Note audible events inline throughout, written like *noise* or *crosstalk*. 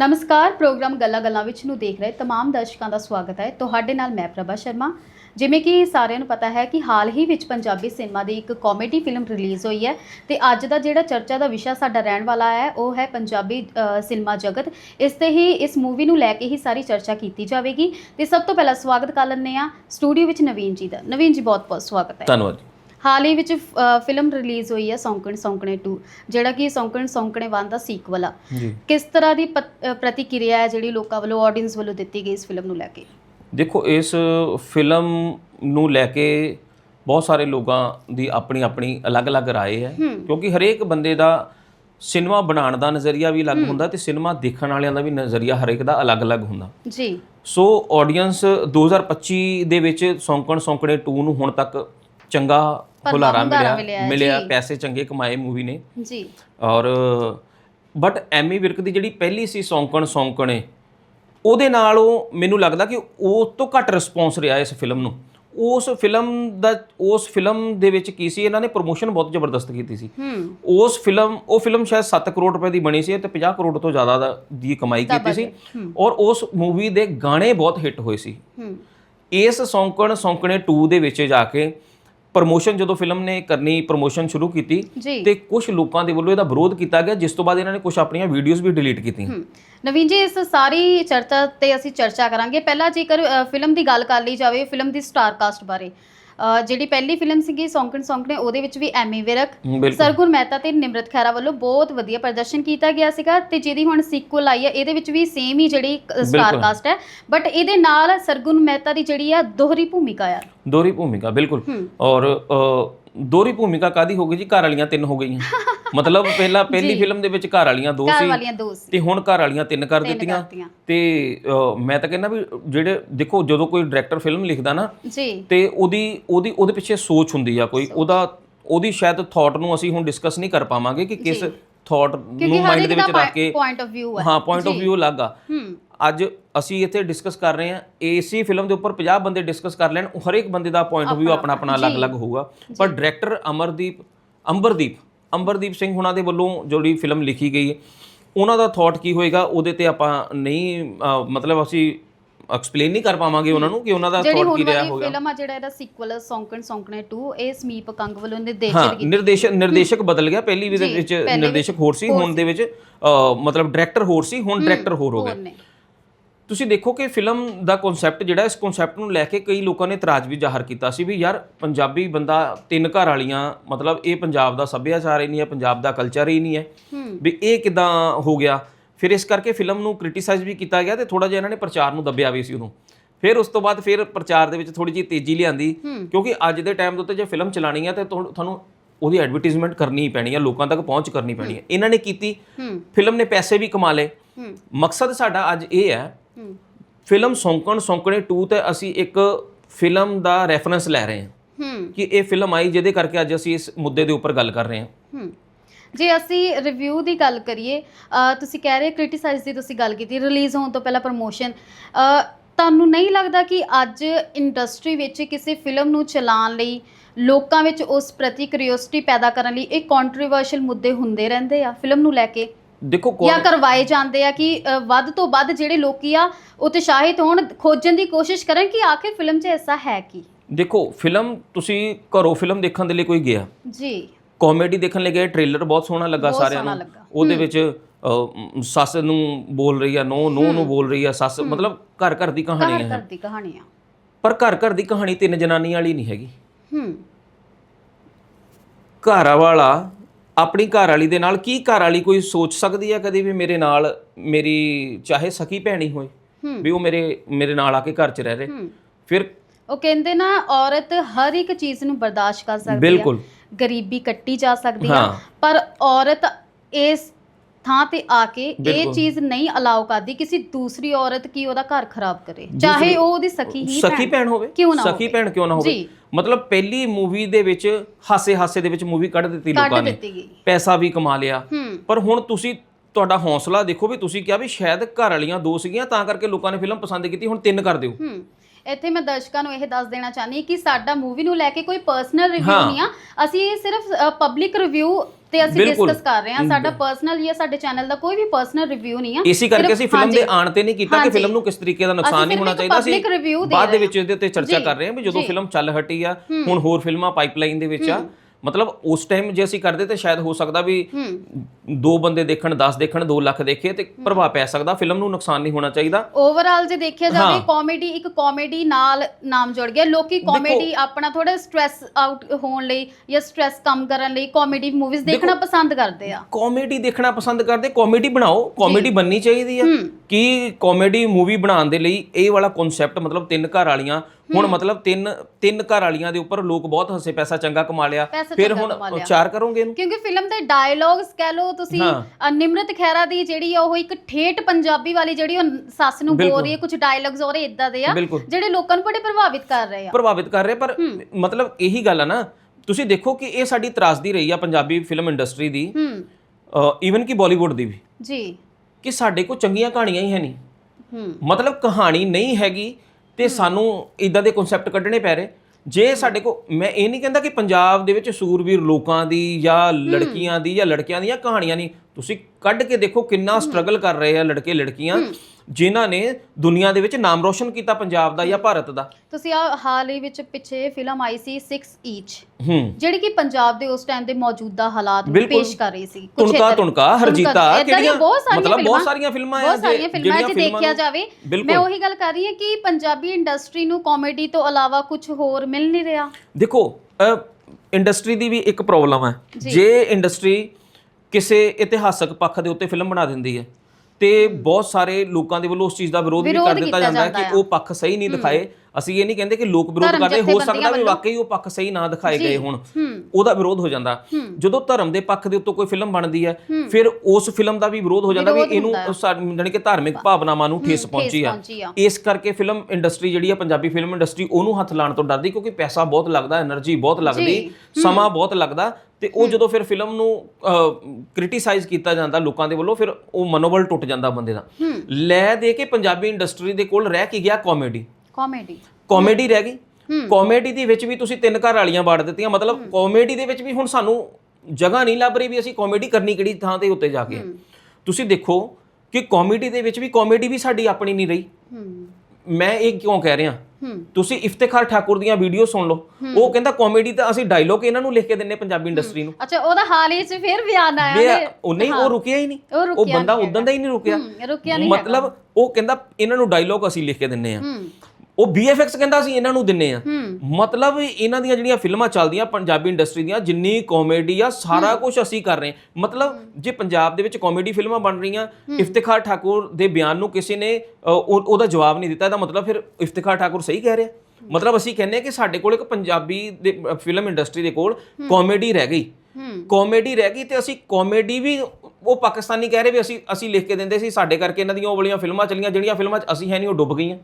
ਨਮਸਕਾਰ ਪ੍ਰੋਗਰਾਮ ਗੱਲਾਂ ਗੱਲਾਂ ਵਿੱਚ ਨੂੰ ਦੇਖ ਰਹੇ तमाम ਦਰਸ਼ਕਾਂ ਦਾ ਸਵਾਗਤ ਹੈ ਤੁਹਾਡੇ ਨਾਲ ਮੈਂ ਪ੍ਰਭਾ ਸ਼ਰਮਾ ਜਿਵੇਂ ਕਿ ਸਾਰਿਆਂ ਨੂੰ ਪਤਾ ਹੈ ਕਿ ਹਾਲ ਹੀ ਵਿੱਚ ਪੰਜਾਬੀ ਸਿਨੇਮਾ ਦੀ ਇੱਕ ਕਾਮੇਡੀ ਫਿਲਮ ਰਿਲੀਜ਼ ਹੋਈ ਹੈ ਤੇ ਅੱਜ ਦਾ ਜਿਹੜਾ ਚਰਚਾ ਦਾ ਵਿਸ਼ਾ ਸਾਡਾ ਰਹਿਣ ਵਾਲਾ ਹੈ ਉਹ ਹੈ ਪੰਜਾਬੀ ਅ, ਸਿਨੇਮਾ ਜਗਤ ਇਸ ਤੇ ਹੀ ਇਸ ਮੂਵੀ ਨੂੰ ਲੈ ਕੇ ਹੀ ਸਾਰੀ ਚਰਚਾ ਕੀਤੀ ਜਾਵੇਗੀ ਤੇ ਸਭ ਤੋਂ ਪਹਿਲਾਂ ਸਵਾਗਤ ਕਰ ਲੈਂਦੇ ਆ ਸਟੂਡੀਓ ਵਿੱਚ ਨਵੀਨ ਜੀ ਦਾ ਨਵੀਨ ਜੀ ਬਹੁਤ ਬਹੁਤ ਸਵਾਗਤ ਹੈ ਧੰਨਵਾਦ ਜੀ। ਹਾਲ ਹੀ ਵਿੱਚ ਫਿਲਮ ਰਿਲੀਜ਼ ਹੋਈ ਹੈ ਸੌਂਕਣ ਸੌਂਕਣੇ 2 ਜਿਹੜਾ ਕਿ ਸੌਂਕਣ ਸੌਂਕਣੇ 1 ਦਾ ਸੀਕਵਲ ਆ। ਕਿਸ ਤਰ੍ਹਾਂ ਦੀ ਪ੍ਰਤੀਕਿਰਿਆ ਹੈ ਜਿਹੜੀ ਲੋਕਾਂ ਵੱਲੋਂ ਆਡੀਅנס ਵੱਲੋਂ ਦਿੱਤੀ ਗਈ ਇਸ ਫਿਲਮ ਨੂੰ ਲੈ ਕੇ? ਦੇਖੋ ਇਸ ਫਿਲਮ ਨੂੰ ਲੈ ਕੇ ਬਹੁਤ ਸਾਰੇ ਲੋਕਾਂ ਦੀ ਆਪਣੀ ਆਪਣੀ ਅਲੱਗ-ਅਲੱਗ رائے ਹੈ। ਕਿਉਂਕਿ ਹਰੇਕ ਬੰਦੇ ਦਾ ਸਿਨੇਮਾ ਬਣਾਉਣ ਦਾ ਨਜ਼ਰੀਆ ਵੀ ਅਲੱਗ ਹੁੰਦਾ ਤੇ ਸਿਨੇਮਾ ਦੇਖਣ ਵਾਲਿਆਂ ਦਾ ਵੀ ਨਜ਼ਰੀਆ ਹਰੇਕ ਦਾ ਅਲੱਗ-ਅਲੱਗ ਹੁੰਦਾ। ਜੀ। ਸੋ ਆਡੀਅנס 2025 ਦੇ ਵਿੱਚ ਸੌਂਕਣ ਸੌਂਕਣੇ 2 ਨੂੰ ਹੁਣ ਤੱਕ ਚੰਗਾ ਹੁਲਾਰਾ ਮਿਲਿਆ ਮਿਲਿਆ। ਪੈਸੇ ਚੰਗੇ ਕਮਾਏ ਮੂਵੀ ਨੇ। ਜੀ। ਔਰ ਬਟ ਐਮੀ ਵਿਰਕ ਦੀ ਜਿਹੜੀ ਪਹਿਲੀ ਸੀ ਸੌਂਕਣ ਸੌਂਕਣੇ ਉਹਦੇ ਨਾਲ ਉਹ ਮੈਨੂੰ ਲੱਗਦਾ ਕਿ ਉਹ ਤੋਂ ਘੱਟ ਰਿਸਪੌਂਸ ਰਿਹਾ ਇਸ ਫਿਲਮ ਨੂੰ। ਉਸ ਫਿਲਮ ਦਾ ਉਸ ਫਿਲਮ ਦੇ ਵਿੱਚ ਕੀ ਸੀ ਇਹਨਾਂ ਨੇ ਪ੍ਰੋਮੋਸ਼ਨ ਬਹੁਤ ਜ਼ਬਰਦਸਤ ਕੀਤੀ ਸੀ। ਉਸ ਫਿਲਮ ਉਹ ਫਿਲਮ ਸ਼ਾਇਦ 7 ਕਰੋੜ ਰੁਪਏ ਦੀ ਬਣੀ ਸੀ ਤੇ 50 ਕਰੋੜ ਤੋਂ ਜ਼ਿਆਦਾ ਦਾ ਦੀ ਕਮਾਈ ਕੀਤੀ ਸੀ। ਔਰ ਉਸ ਮੂਵੀ ਦੇ ਗਾਣੇ ਬਹੁਤ ਹਿੱਟ ਹੋਏ ਸੀ। ਇਸ ਸੌਂਕਣ ਸੌਂਕਣੇ 2 ਦੇ ਵਿੱਚ ਜਾ ਕੇ ਪ੍ਰੋਮੋਸ਼ਨ ਜਦੋਂ ਫਿਲਮ ਨੇ ਕਰਨੀ ਪ੍ਰੋਮੋਸ਼ਨ ਸ਼ੁਰੂ ਕੀਤੀ ਜੀ। ਤੇ ਕੁਝ ਲੋਕਾਂ ਦੇ ਵੱਲੋਂ ਇਹਦਾ ਵਿਰੋਧ ਕੀਤਾ ਗਿਆ ਜਿਸ ਤੋਂ ਬਾਅਦ ਇਹਨਾਂ ਨੇ ਕੁਝ ਆਪਣੀਆਂ ਵੀਡੀਓਜ਼ ਵੀ ਡਿਲੀਟ ਕੀਤੀਆਂ। ਹੂੰ। ਨਵੀਨ ਜੀ ਇਸ ਸਾਰੀ ਚਰਚਾ ਤੇ ਅਸੀਂ ਚਰਚਾ ਕਰਾਂਗੇ। ਪਹਿਲਾਂ ਜੇਕਰ ਅ, ਫਿਲਮ ਦੀ ਗੱਲ ਕਰ ਲਈ ਜਾਵੇ ਫਿਲਮ ਦੀ ਸਟਾਰ ਕਾਸਟ ਬਾਰੇ ਜਿਹੜੀ ਪਹਿਲੀ ਫਿਲਮ ਸੀਗੀ ਸੌਂਕਣ ਸੌਂਕਣੇ ਉਹਦੇ ਵਿੱਚ ਵੀ ਐਮੀ ਵਿਰਕ ਸਰਗੁਣ ਮਹਿਤਾ ਤੇ ਨਿਮਰਤ ਖੈਰਾ ਵੱਲੋਂ ਬਹੁਤ ਵਧੀਆ ਪ੍ਰਦਰਸ਼ਨ ਕੀਤਾ ਗਿਆ ਸੀਗਾ ਤੇ ਜਿਹਦੀ ਹੁਣ ਸੀਕੁਅਲ ਆਈ ਹੈ ਇਹਦੇ ਵਿੱਚ ਵੀ ਸੇਮ ਹੀ ਜਿਹੜੀ ਸਟਾਰ। ਕਾਸਟ ਹੈ ਬਟ ਇਹਦੇ ਨਾਲ ਸਰਗੁਣ ਮਹਿਤਾ ਦੀ ਜਿਹੜੀ ਆ ਦੋਹਰੀ ਭੂਮਿਕਾ ਆ ਦੋਹਰੀ ਭੂਮਿਕਾ ਬਿਲਕੁਲ। ਔਰ ਦੋਹਰੀ ਭੂਮਿਕਾ ਕਾਦੀ ਹੋ ਗਈ ਜੀ? ਘਰ ਵਾਲੀਆਂ ਤਿੰਨ ਹੋ ਗਈਆਂ। *laughs* ਮਤਲਬ ਪਹਿਲਾਂ ਪਹਿਲੀ ਫਿਲਮ ਦੇ ਵਿੱਚ ਘਰ ਵਾਲੀਆਂ ਦੋ ਘਰ ਸੀ ਵਾਲੀਆਂ ਦੋ ਸੀ। ਤੇ ਹੁਣ ਘਰ ਵਾਲੀਆਂ ਤਿੰਨ ਕਰ ਤਿੰਨ ਦਿੱਤੀਆਂ। ਕਰਤੀਆਂ। ਤੇ ਅ, ਮੈਂ ਤਾਂ ਕਹਿੰਦਾ ਵੀ ਜਿਹੜੇ ਦੇਖੋ ਜਦੋਂ ਕੋਈ ਡਾਇਰੈਕਟਰ ਫਿਲਮ ਲਿਖਦਾ ਨਾ ਜੀ। ਤੇ ਉਹਦੀ ਉਹਦੀ ਉਹਦੇ ਪਿੱਛੇ ਸੋਚ ਹੁੰਦੀ ਆ ਕੋਈ। ਉਹਦਾ ਉਹਦੀ ਸ਼ਾਇਦ ਥਾਟ ਨੂੰ ਅਸੀਂ ਹੁਣ ਡਿਸਕਸ ਨਹੀਂ ਕਰ ਪਾਵਾਂਗੇ ਕਿ ਕਿਸ ਥਾਟ ਕਿਉਂਕਿ ਨੂੰ ਹਰ ਮਾਈਂਡ ਇੱਕ ਦੇ ਵਿੱਚ ਰੱਖ ਕੇ ਪੁਆਇੰਟ ਆਫ View ਹੈ ਹਾਂ ਪੁਆਇੰਟ ਆਫ View ਅਲੱਗ ਆ। ਹੂੰ। ਅੱਜ ਅਸੀਂ ਇੱਥੇ ਡਿਸਕਸ ਕਰ ਰਹੇ ਹਾਂ ਏਸੀ ਫਿਲਮ ਦੇ ਉੱਪਰ 50 ਬੰਦੇ ਡਿਸਕਸ ਕਰ ਲੈਣ ਉਹ ਹਰ ਇੱਕ ਬੰਦੇ ਦਾ ਪੁਆਇੰਟ ਆਫ View ਆਪਣਾ ਆਪਣਾ ਅਲੱਗ-ਅਲੱਗ ਹੋਊਗਾ। ਪਰ ਡਾਇਰੈਕਟਰ ਅਮਰਦੀਪ ਅੰਬਰਦੀਪ ਅੰਬਰਦੀਪ ਸਿੰਘ ਹੁਣਾਂ ਦੇ ਵੱਲੋਂ ਜਿਹੜੀ ਫਿਲਮ ਲਿਖੀ ਗਈ ਹੈ ਉਹਨਾਂ ਦਾ ਥਾਟ ਕੀ ਹੋਏਗਾ? ਉਹਦੇ ਤੇ ਆਪਾਂ ਨਹੀਂ ਮਤਲਬ ਅਸੀਂ ਐਕਸਪਲੇਨ ਨਹੀਂ ਕਰ ਪਾਵਾਂਗੇ ਉਹਨਾਂ ਨੂੰ ਕਿ ਉਹਨਾਂ ਦਾ ਜਿਹੜੀ ਥਾਟ ਹੁਣ ਕੀ ਰਿਹਾ ਵਾਲੀ ਹੋਗਾ ਫਿਲਮ ਆ ਜਿਹੜਾ ਇਹਦਾ ਸੀਕੁਅਲ ਸੌਂਕਣ ਸੌਂਕਣੇ 2 ਇਹ ਸਮੀਪ ਕੰਗ ਵੱਲੋਂ ਨਿਰਦੇਸ਼ਿਤ ਹਾਂ ਕੀਤੀ ਨਿਰਦੇਸ਼ਕ ਨਿਰਦੇਸ਼ਕ ਬਦਲ ਗਿਆ। ਪਹਿਲੀ ਵੀ ਦੇ ਜੀ, ਵਿੱਚ ਪਹਿਲੇ ਨਿਰਦੇਸ਼ਕ ਹੋਰ ਸੀ ਹੁਣ ਦੇ ਵਿੱਚ ਮਤਲਬ ਡਾਇਰੈਕਟਰ ਹੋਰ ਸੀ ਹੁਣ ਡਾਇਰੈਕਟਰ ਹੋਰ ਹੋ ਗਿਆ ਹੋਰ ਨੇ। ਤੁਸੀਂ ਦੇਖੋ ਕਿ ਫਿਲਮ ਦਾ ਕਨਸੈਪਟ ਜਿਹੜਾ ਇਸ ਕਨਸੈਪਟ ਨੂੰ ਲੈ ਕੇ ਕਈ ਲੋਕਾਂ ਨੇ ਇਤਰਾਜ਼ ਵੀ ਜ਼ਾਹਰ ਕੀਤਾ ਸੀ ਵੀ ਯਾਰ ਪੰਜਾਬੀ ਬੰਦਾ ਤਿੰਨ ਘਰ ਵਾਲੀਆਂ ਮਤਲਬ ਇਹ ਪੰਜਾਬ ਦਾ ਸੱਭਿਆਚਾਰ ਹੀ ਨਹੀਂ ਹੈ ਪੰਜਾਬ ਦਾ ਕਲਚਰ ਹੀ ਨਹੀਂ ਹੈ ਵੀ ਇਹ ਕਿਦਾਂ ਹੋ ਗਿਆ। ਫਿਰ ਇਸ ਕਰਕੇ ਫਿਲਮ ਨੂੰ ਕ੍ਰਿਟਿਸਾਈਜ਼ ਵੀ ਕੀਤਾ ਗਿਆ ਤੇ ਥੋੜਾ ਜਿਹਾ ਇਹਨਾਂ ਨੇ ਪ੍ਰਚਾਰ ਨੂੰ ਦੱਬਿਆ ਵੀ ਸੀ ਉਦੋਂ ਫਿਰ ਉਸ ਤੋਂ ਬਾਅਦ ਫਿਰ ਪ੍ਰਚਾਰ ਦੇ ਵਿੱਚ ਥੋੜੀ ਜਿਹੀ ਤੇਜ਼ੀ ਲਿਆਂਦੀ ਕਿਉਂਕਿ ਅੱਜ ਦੇ ਟਾਈਮ ਦੇ ਉੱਤੇ ਜੇ ਫਿਲਮ ਚਲਾਣੀ ਹੈ ਤੇ ਤੁਹਾਨੂੰ ਉਹਦੀ ਐਡਵਰਟਾਈਜ਼ਮੈਂਟ ਕਰਨੀ ਹੀ ਪੈਣੀ ਹੈ ਲੋਕਾਂ ਤੱਕ ਪਹੁੰਚ ਕਰਨੀ ਪੈਣੀ ਹੈ। ਇਹਨਾਂ ਨੇ ਕੀਤੀ ਫਿਲਮ ਨੇ ਪੈਸੇ ਵੀ ਕਮਾ ਲਏ। ਮਕਸਦ ਸਾਡਾ ਅੱਜ ਇਹ ਹੂੰ ਫਿਲਮ ਸੌਂਕਣ ਸੌਂਕਣੇ 2 ਤੇ ਅਸੀਂ ਇੱਕ ਫਿਲਮ ਦਾ ਰੈਫਰੈਂਸ ਲੈ ਰਹੇ ਹਾਂ ਕਿ ਇਹ ਫਿਲਮ ਆਈ ਜਿਹਦੇ ਕਰਕੇ ਅੱਜ ਅਸੀਂ ਇਸ ਮੁੱਦੇ ਦੇ ਉੱਪਰ ਗੱਲ ਕਰ ਰਹੇ ਹਾਂ। ਜੇ ਅਸੀਂ ਰਿਵਿਊ ਦੀ ਗੱਲ ਕਰੀਏ ਤੁਸੀਂ ਕਹਿ ਰਹੇ ਕ੍ਰਿਟਿਸਾਈਜ਼ ਦੀ ਤੁਸੀਂ ਗੱਲ ਕੀਤੀ ਰਿਲੀਜ਼ ਹੋਣ ਤੋਂ ਪਹਿਲਾਂ ਪ੍ਰੋਮੋਸ਼ਨ ਤੁਹਾਨੂੰ ਨਹੀਂ ਲੱਗਦਾ ਕਿ ਅੱਜ ਇੰਡਸਟਰੀ ਵਿੱਚ ਕਿਸੇ ਫਿਲਮ ਨੂੰ ਚਲਾਉਣ ਲਈ ਲੋਕਾਂ ਵਿੱਚ ਉਸ ਪ੍ਰਤੀ ਕਿਉਰਿਓਸਿਟੀ ਪੈਦਾ ਕਰਨ ਲਈ ਇਹ ਕੰਟਰੋਵਰਸ਼ੀਅਲ ਮੁੱਦੇ ਹੁੰਦੇ ਰਹਿੰਦੇ ਆ ਫਿਲਮ ਨੂੰ ਲੈ ਕੇ? ਦੇਖੋ ਜਾਂ ਕਰਵਾਏ ਜਾਂਦੇ ਆ ਕਿ ਅ, ਵੱਧ ਤੋਂ ਵੱਧ ਜਿਹੜੇ ਲੋਕੀ ਆ ਉਤਸ਼ਾਹਿਤ ਹੋਣ ਖੋਜਣ ਦੀ ਕੋਸ਼ਿਸ਼ ਕਰਨ ਕਿ ਆਖਿਰ ਫਿਲਮ 'ਚ ਐਸਾ ਹੈ ਕੀ? ਦੇਖੋ ਫਿਲਮ ਤੁਸੀਂ ਘਰੋਂ ਫਿਲਮ ਦੇਖਣ ਦੇ ਲਈ ਕੋਈ ਗਿਆ। ਜੀ। ਕਾਮੇਡੀ ਦੇਖਣ ਲਈ ਗਏ ਟ੍ਰੇਲਰ ਬਹੁਤ ਸੋਹਣਾ ਲੱਗਾ ਬਹੁਤ ਸਾਰਿਆਂ ਸੋਹਣਾ ਨੂੰ। ਲੱਗਾ। ਉਹਦੇ ਵਿੱਚ ਅ, ਸੱਸ ਨੂੰ ਬੋਲ ਰਹੀ ਆ ਨੋ ਨੋ ਨੂੰ ਬੋਲ ਰਹੀ ਆ ਸੱਸ ਮਤਲਬ ਘਰ ਘਰ ਦੀ ਕਹਾਣੀ ਘਰ ਹੈ ਘਰ ਦੀ ਕਹਾਣੀ ਆ। ਪਰ ਘਰ ਘਰ ਦੀ ਕਹਾਣੀ ਤਿੰਨ ਜਨਾਨੀ ਵਾਲੀ ਨਹੀਂ ਹੈਗੀ। ਹੂੰ। ਘਰ ਵਾਲਾ ਆਪਣੀ ਘਰ ਵਾਲੀ ਦੇ ਨਾਲ ਕੀ ਘਰ ਵਾਲੀ ਕੋਈ ਸੋਚ ਸਕਦੀ ਹੈ ਕਦੇ ਵੀ ਮੇਰੇ ਨਾਲ ਮੇਰੀ ਚਾਹੇ ਸਕੀ ਭੈਣੀ ਹੋਏ। ਵੀ ਉਹ ਮੇਰੇ ਮੇਰੇ ਨਾਲ ਆ ਕੇ ਘਰ 'ਚ ਰਹਿ ਰਹੇ। ਫਿਰ ਉਹ ਕਹਿੰਦੇ ਨਾ ਔਰਤ ਹਰ ਇੱਕ ਚੀਜ਼ ਨੂੰ ਬਰਦਾਸ਼ਤ ਕਰ ਸਕਦੀ ਹੈ ਬਿਲਕੁਲ। ਗਰੀਬੀ ਕੱਟੀ ਜਾ ਸਕਦੀ ਹਾਂ। ਪਰ ਔਰਤ ਇਸ ਥਾਂ ਤੇ ਆ ਕੇ ਇਹ ਬਿਲਕੁਲ। ਚੀਜ਼ ਨਹੀਂ ਅਲਾਉ ਕਰਦੀ ਕਿਸੇ ਦੂਸਰੀ ਔਰਤ ਕੀ ਉਹਦਾ ਘਰ ਖਰਾਬ ਕਰੇ? ਚਾਹੇ ਉਹ ਉਹਦੀ ਸਖੀ ਹੀ ਸਖੀ ਭੈਣ ਹੋਵੇ ਕਿਉਂ ਨਾ ਸਖੀ ਹੋਵੇ। ਭੈਣ ਕਿਉਂ ਨਾ ਹੋਵੇ? ਜੀ। ਮਤਲਬ ਪਹਿਲੀ ਮੂਵੀ ਦੇ ਵਿੱਚ ਹਾਸੇ ਹਾਸੇ ਦੇ ਵਿੱਚ ਮੂਵੀ ਕੱਢ ਦਿੱਤੀ ਕੱਢ ਲੋਕਾਂ ਨੇ। ਦਿੱਤੀ ਗਈ। ਪੈਸਾ ਵੀ ਕਮਾ ਲਿਆ। ਹੂੰ। ਪਰ ਹੁਣ ਤੁਸੀਂ ਤੁਹਾਡਾ ਹੌਸਲਾ ਦੇਖੋ ਵੀ ਤੁਸੀਂ ਕਿਹਾ ਵੀ ਸ਼ਾਇਦ ਘਰ ਵਾਲੀਆਂ ਦੋ ਸੀਗੀਆਂ ਤਾਂ ਕਰਕੇ ਲੋਕਾਂ ਨੇ ਫਿਲਮ ਪਸੰਦ ਕੀਤੀ ਹੁਣ ਤਿੰਨ ਕਰ ਦਿਓ। ਹੂੰ। ਇੱਥੇ ਮੈਂ ਦਰਸ਼ਕਾਂ ਨੂੰ ਇਹ ਦੱਸ ਦੇਣਾ ਚਾਹਨੀ ਕਿ ਸਾਡਾ ਮੂਵੀ ਨੂੰ ਲੈ ਕੇ ਕੋਈ ਪਰਸਨਲ ਰਿਵਿਊ ਹਾਂ। ਨਹੀਂ ਆ ਅਸੀਂ ਇਹ ਸਿਰਫ ਪਬਲਿਕ ਰਿਵਿਊ ਤੇ ਅਸੀਂ ਬਿਲਕੁਲ। ਡਿਸਕਸ ਕਰ ਰਹੇ ਹਾਂ ਸਾਡਾ ਪਰਸਨਲ ਜਾਂ ਸਾਡੇ ਚੈਨਲ ਦਾ ਕੋਈ ਵੀ ਪਰਸਨਲ ਰਿਵਿਊ ਨਹੀਂ ਆ ਇਸੇ ਕਰਕੇ ਸਿਰਫ- ਅਸੀਂ ਫਿਲਮ ਦੇ ਹਾਂਜੀ। ਆਣ ਤੇ ਨਹੀਂ ਕੀਤਾ ਕਿ ਹਾਂਜੀ। ਫਿਲਮ ਨੂੰ ਕਿਸ ਤਰੀਕੇ ਦਾ ਨੁਕਸਾਨ ਨਹੀਂ ਸਿਰਫ ਹੋਣਾ ਇੱਕ ਚਾਹੀਦਾ ਸੀ public review ਦੇ ਬਾਅਦ ਦੇ ਰਹੇ ਵਿੱਚ ਇਹਦੇ ਉੱਤੇ ਚਰਚਾ ਜੀ। ਕਰ ਰਹੇ ਹਾਂ ਵੀ ਜਦੋਂ ਜੀ। ਫਿਲਮ ਚੱਲ ਹਟੀ ਆ ਹੁਣ ਹੋਰ ਫਿਲਮਾਂ ਪਾਈਪਲਾਈਨ ਦੇ ਵਿੱਚ ਆ ਮਤਲਬ ਉਸ ਟਾਈਮ ਜੇ ਅਸੀਂ ਕਰਦੇ ਤੇ ਸ਼ਾਇਦ ਹੋ ਸਕਦਾ ਵੀ ਦੋ ਬੰਦੇ ਦੇਖਣ 10 ਦੇਖਣ 2 ਲੱਖ ਦੇਖੇ ਤੇ ਪ੍ਰਭਾਵ ਪੈ ਸਕਦਾ ਫਿਲਮ ਨੂੰ ਨੁਕਸਾਨ ਨਹੀਂ ਹੋਣਾ ਚਾਹੀਦਾ। ਓਵਰਆਲ ਜੇ ਦੇਖਿਆ ਜਾਵੇ ਕਾਮੇਡੀ ਇੱਕ ਕਾਮੇਡੀ ਨਾਲ ਨਾਮ ਜੁੜ ਗਿਆ। ਲੋਕੀ ਕਾਮੇਡੀ ਆਪਣਾ ਥੋੜਾ ਸਟ्रेस ਆਊਟ ਹੋਣ ਲਈ ਜਾਂ ਸਟ्रेस ਕਮ ਕਰਨ ਲਈ ਕਾਮੇਡੀ ਮੂਵੀਜ਼ ਦੇਖਣਾ ਪਸੰਦ ਕਰਦੇ ਆ। ਕਾਮੇਡੀ ਦੇਖਣਾ ਪਸੰਦ ਕਰਦੇ। ਕਾਮੇਡੀ ਬਣਾਓ। ਕਾਮੇਡੀ ਬਣਨੀ ਚਾਹੀਦੀ ਆ। ਕਿ ਕਾਮੇਡੀ ਮੂਵੀ ਬਣਾਉਣ ਦੇ ਲਈ ਇਹ ਵਾਲਾ ਕਨਸੈਪਟ ਮਤਲਬ ਤਿੰਨ ਘਰ ਵਾਲੀਆਂ ਹੁਣ ਮਤਲਬ ਤਿੰਨ ਤਿੰਨ ਘਰ ਵਾਲੀਆਂ ਦੇ ਉੱਪਰ ਲੋਕ ਬਹੁਤ ਹੱਸੇ ਪੈਸਾ ਚੰਗਾ ਕਮਾ ਲਿਆ ਪੈਸਾ ਫਿਰ ਚੰਗਾ ਹੁਣ ਕਮਾ ਲਿਆ। ਚਾਰ ਕਰੋਗੇ ਇਹਨੂੰ ਕਿਉਂਕਿ ਫਿਲਮ ਦੇ ਡਾਇਲੌਗਸ ਕਹਿ ਲਓ ਤੁਸੀਂ ਹਾਂ। ਅ, ਨਿਮਰਤ ਖਹਿਰਾ ਦੀ ਜਿਹੜੀ ਆ ਉਹ ਇੱਕ ਠੇਠ ਪੰਜਾਬੀ ਵਾਲੀ ਜਿਹੜੀ ਉਹ ਸੱਸ ਨੂੰ ਬੋਲ ਬਿਲਕੁਲ। ਰਹੀ ਹੈ ਕੁਝ ਡਾਇਲੌਗਸ ਉਹਦੇ ਇਦਾਂ ਦੇ ਆ ਬਿਲਕੁਲ। ਜਿਹੜੇ ਲੋਕਾਂ ਨੂੰ ਬੜੇ ਪ੍ਰਭਾਵਿਤ ਕਰ ਰਹੇ ਆ ਪ੍ਰਭਾਵਿਤ ਕਰ ਰਿਹਾ ਪਰ ਮਤਲਬ ਇਹੀ ਗੱਲ ਆ ਨਾ ਤੁਸੀਂ ਦੇਖੋ ਕਿ ਇਹ ਸਾਡੀ ਤਰਾਸਦੀ ਰਹੀ ਆ ਪੰਜਾਬੀ ਫਿਲਮ ਇੰਡਸਟਰੀ ਦੀ ਹੂੰ ਈਵਨ ਕਿ ਬਾਲੀਵੁੱਡ ਦੀ ਵੀ ਜੀ ਕਿ ਸਾਡੇ ਕੋਲ ਚੰਗੀਆਂ ਕਹਾਣੀਆਂ ਹੀ ਹੈ ਨਹੀਂ। ਹੂੰ। ਮਤਲਬ ਕਹਾਣੀ ਨਹੀਂ ਹੈਗੀ ਤੇ ਸਾਨੂੰ ਇਦਾਂ ਦੇ ਕਨਸੈਪਟ ਕੱਢਣੇ ਪੈ ਰਹੇ। ਜੇ ਸਾਡੇ ਕੋ ਮੈਂ ਇਹ ਨਹੀਂ ਕਹਿੰਦਾ ਕਿ ਪੰਜਾਬ ਦੇ ਵਿੱਚ ਸੂਰਵੀਰ ਲੋਕਾਂ ਦੀ ਜਾਂ ਲੜਕੀਆਂ ਦੀ ਜਾਂ ਲੜਕਿਆਂ ਦੀਆਂ ਕਹਾਣੀਆਂ ਨਹੀਂ। ਤੁਸੀਂ ਕੱਢ ਕੇ ਦੇਖੋ ਕਿੰਨਾ ਸਟਰਗਲ ਕਰ ਰਹੇ ਆ ਲੜਕੇ ਲੜਕੀਆਂ ਜਿਨ੍ਹਾਂ ਨੇ ਦੁਨੀਆ ਦੇ ਵਿੱਚ ਨਾਮ ਰੋਸ਼ਨ ਕੀਤਾ ਪੰਜਾਬ ਦਾ ਜਾਂ ਭਾਰਤ ਦਾ? ਤੁਸੀਂ ਆ ਹਾਲ ਹੀ ਵਿੱਚ ਪਿੱਛੇ ਫਿਲਮ ਆਈ ਸੀ 6 ਈਚ ਜਿਹੜੀ ਕਿ ਪੰਜਾਬ ਦੇ ਉਸ ਟਾਈਮ ਦੇ ਮੌਜੂਦਾ ਹਾਲਾਤ ਨੂੰ। ਪੇਸ਼ ਕਰ ਰਹੀ ਸੀ। ਤੁਣਕਾ ਤੁਣਕਾ ਹਰਜੀਤਾ ਕਿਹੜੀਆਂ ਮਤਲਬ ਬਹੁਤ ਸਾਰੀਆਂ ਫਿਲਮਾਂ ਆ ਜਿਹੜੀਆਂ ਜੇ ਦੇਖਿਆ ਜਾਵੇ। ਮੈਂ ਉਹੀ ਗੱਲ ਕਰ ਰਹੀ ਹਾਂ ਕਿ ਪੰਜਾਬੀ ਇੰਡਸਟਰੀ ਨੂੰ ਕਾਮੇਡੀ ਤੋਂ ਇਲਾਵਾ ਕੁਝ ਹੋਰ ਮਿਲ ਨਹੀਂ ਰਿਹਾ। ਦੇਖੋ ਇੰਡਸਟਰੀ ਦੀ ਵੀ ਇੱਕ ਪ੍ਰੋਬਲਮ ਹੈ। ਜੇ। ਇੰਡਸਟਰੀ ਕਿਸੇ ਇਤਿਹਾਸਕ ਪੱਖ ਦੇ ਉੱਤੇ ਫਿਲਮ ਬਣਾ ਦਿੰਦੀ ਹੈ ਤੇ ਬਹੁਤ ਸਾਰੇ ਲੋਕਾਂ ਦੇ ਵੱਲੋਂ ਉਸ ਚੀਜ਼ ਦਾ ਵਿਰੋਧ ਵੀ ਵਿਰੋਧ ਕਰ ਦਿੱਤਾ ਕੀਤਾ ਜਾਂਦਾ ਹੈ ਜਾਂਦਾ ਕਿ ਉਹ ਪੱਖ ਸਹੀ ਨਹੀਂ ਦਿਖਾਏ। ਅਸੀਂ ਇਹ ਨਹੀਂ ਕਹਿੰਦੇ ਕਿ ਲੋਕ ਵਿਰੋਧ ਕਰਦੇ ਹੋ ਸਕਦਾ ਵੀ ਵਾਕਈ ਉਹ ਪੱਖ ਸਹੀ ਨਾ ਦਿਖਾਏ ਗਏ ਹੋਣ। ਉਹਦਾ ਵਿਰੋਧ ਹੋ ਜਾਂਦਾ। ਜਦੋਂ ਧਰਮ ਦੇ ਪੱਖ ਦੇ ਉੱਤੇ ਕੋਈ ਫਿਲਮ ਬਣਦੀ ਹੈ ਫਿਰ ਉਸ ਫਿਲਮ ਦਾ ਵੀ ਵਿਰੋਧ ਹੋ ਜਾਂਦਾ ਵੀ ਇਹਨੂੰ ਜਾਨੀ ਕਿ ਧਾਰਮਿਕ ਭਾਵਨਾਵਾਂ ਨੂੰ ਠੇਸ ਪਹੁੰਚੀ ਆ। ਇਸ ਕਰਕੇ ਫਿਲਮ ਇੰਡਸਟਰੀ ਜਿਹੜੀ ਆ ਪੰਜਾਬੀ ਫਿਲਮ ਇੰਡਸਟਰੀ ਉਹਨੂੰ ਹੱਥ ਲਾਣ ਤੋਂ ਡਰਦੀ ਕਿਉਂਕਿ ਪੈਸਾ ਬਹੁਤ ਲੱਗਦਾ એનર્ਜੀ ਬਹੁਤ ਲੱਗਦੀ ਸਮਾਂ ਬਹੁਤ ਲੱਗਦਾ ਤੇ ਉਹ ਜਦੋਂ ਫਿਰ ਫਿਲਮ ਨੂੰ ਕ੍ਰਿਟਿਸਾਈਜ਼ ਕੀਤਾ ਜਾਂਦਾ ਲੋਕਾਂ ਦੇ ਵੱਲੋਂ ਫਿਰ ਉਹ ਮਨੋਬਲ ਟੁੱਟ ਜਾਂਦਾ ਬੰਦੇ ਦਾ। ਲੈ ਦੇ ਕੇ ਪੰਜਾਬੀ ਇੰਡਸਟਰੀ ਦੇ ਕੋਲ ਰਹਿ ਕੇ ਗਿਆ ਕਾਮੇਡੀ ਕਾਮੇਡੀ ਕਾਮੇਡੀ ਰਹਿ ਗਈ। ਕਾਮੇਡੀ ਦੇ ਵਿੱਚ ਵੀ ਤੁਸੀਂ ਤਿੰਨ ਘਰ ਵਾਲੀਆਂ ਬਾੜ ਦਿੱਤੀਆਂ। ਮਤਲਬ ਕਾਮੇਡੀ ਦੇ ਵਿੱਚ ਵੀ ਹੁਣ ਸਾਨੂੰ ਜਗ੍ਹਾ ਨਹੀਂ ਲੱਭ ਰਹੀ ਵੀ ਅਸੀਂ ਕਾਮੇਡੀ ਕਰਨੀ ਕਿਹੜੀ ਥਾਂ ਤੇ ਉੱਤੇ ਜਾ ਕੇ। ਤੁਸੀਂ ਦੇਖੋ ਕਿ ਕਾਮੇਡੀ ਦੇ ਵਿੱਚ ਵੀ ਕਾਮੇਡੀ ਵੀ ਸਾਡੀ ਆਪਣੀ ਨਹੀਂ ਰਹੀ। ਮੈਂ ਇਹ ਕਿਉਂ ਕਹਿ ਰਿਹਾ? ਤੁਸੀਂ ਇਫਤਿਖਾਰ ਠਾਕੁਰ ਦੀਆਂ ਵੀਡੀਓ ਸੁਣ ਲਓ। ਉਹ ਕਹਿੰਦਾ ਕਾਮੇਡੀ ਤਾਂ ਅਸੀਂ ਡਾਇਲੋਗ ਇਹਨਾਂ ਨੂੰ ਲਿਖ ਕੇ ਦਿੰਨੇ ਪੰਜਾਬੀ ਇੰਡਸਟਰੀ ਨੂੰ। ਅੱਛਾ ਉਹਦਾ ਹਾਲ ਹੀ ਚ ਫਿਰ ਬਿਆਨ ਆਇਆ ਨੇ ਉਹ ਨਹੀਂ ਉਹ ਰੁਕਿਆ ਹੀ ਨਹੀਂ। ਉਹ ਬੰਦਾ ਉਦੋਂ ਦਾ ਹੀ ਨਹੀਂ ਰੁਕਿਆ। ਮਤਲਬ ਉਹ ਕਹਿੰਦਾ ਇਹਨਾਂ ਨੂੰ ਡਾਇਲੋਗ ਅਸੀਂ ਲਿਖ ਕੇ ਦਿੰਨੇ ਆ। ਉਹ VFX ਕਹਿੰਦਾ ਅਸੀਂ ਇਹਨਾਂ ਨੂੰ ਦਿੰਨੇ ਆ। ਮਤਲਬ ਇਹਨਾਂ ਦੀਆਂ ਜਿਹੜੀਆਂ ਫਿਲਮਾਂ ਚੱਲਦੀਆਂ ਪੰਜਾਬੀ ਇੰਡਸਟਰੀ ਦੀਆਂ ਜਿੰਨੀ ਕਾਮੇਡੀ ਆ ਸਾਰਾ ਕੁਝ ਅਸੀਂ ਕਰ ਰਹੇ ਹਾਂ। ਮਤਲਬ ਜੇ ਪੰਜਾਬ ਦੇ ਵਿੱਚ ਕਾਮੇਡੀ ਫਿਲਮਾਂ ਬਣ ਰਹੀਆਂ ਇਫਤਿਖਾਰ ਠਾਕੁਰ ਦੇ ਬਿਆਨ ਨੂੰ ਕਿਸੇ ਨੇ ਉਹਦਾ ਜਵਾਬ ਨਹੀਂ ਦਿੱਤਾ ਇਹਦਾ ਮਤਲਬ ਫਿਰ ਇਫਤਿਖਾਰ ਠਾਕੁਰ ਸਹੀ ਕਹਿ ਰਿਹਾ। ਮਤਲਬ ਅਸੀਂ ਕਹਿੰਦੇ ਹਾਂ ਕਿ ਸਾਡੇ ਕੋਲ ਇੱਕ ਪੰਜਾਬੀ ਦੇ ਫਿਲਮ ਇੰਡਸਟਰੀ ਦੇ ਕੋਲ ਕਾਮੇਡੀ ਰਹਿ ਗਈ। ਕਾਮੇਡੀ ਰਹਿ ਗਈ ਤੇ ਅਸੀਂ ਕਾਮੇਡੀ ਵੀ ਉਹ ਪਾਕਿਸਤਾਨੀ ਕਹਿ ਰਹੇ ਵੀ ਅਸੀਂ ਅਸੀਂ ਲਿਖ ਕੇ ਦਿੰਦੇ ਸੀ ਸਾਡੇ ਕਰਕੇ ਇਹਨਾਂ ਦੀਆਂ ਉਹ ਵਾਲੀਆਂ ਫਿਲਮਾਂ ਚੱਲੀਆਂ ਜਿਹੜੀਆਂ ਫਿਲਮਾਂ 'ਚ ਅਸੀਂ ਹੈ ਨਹੀਂ ਉਹ ਡੁੱਬ ਗਈਆਂ।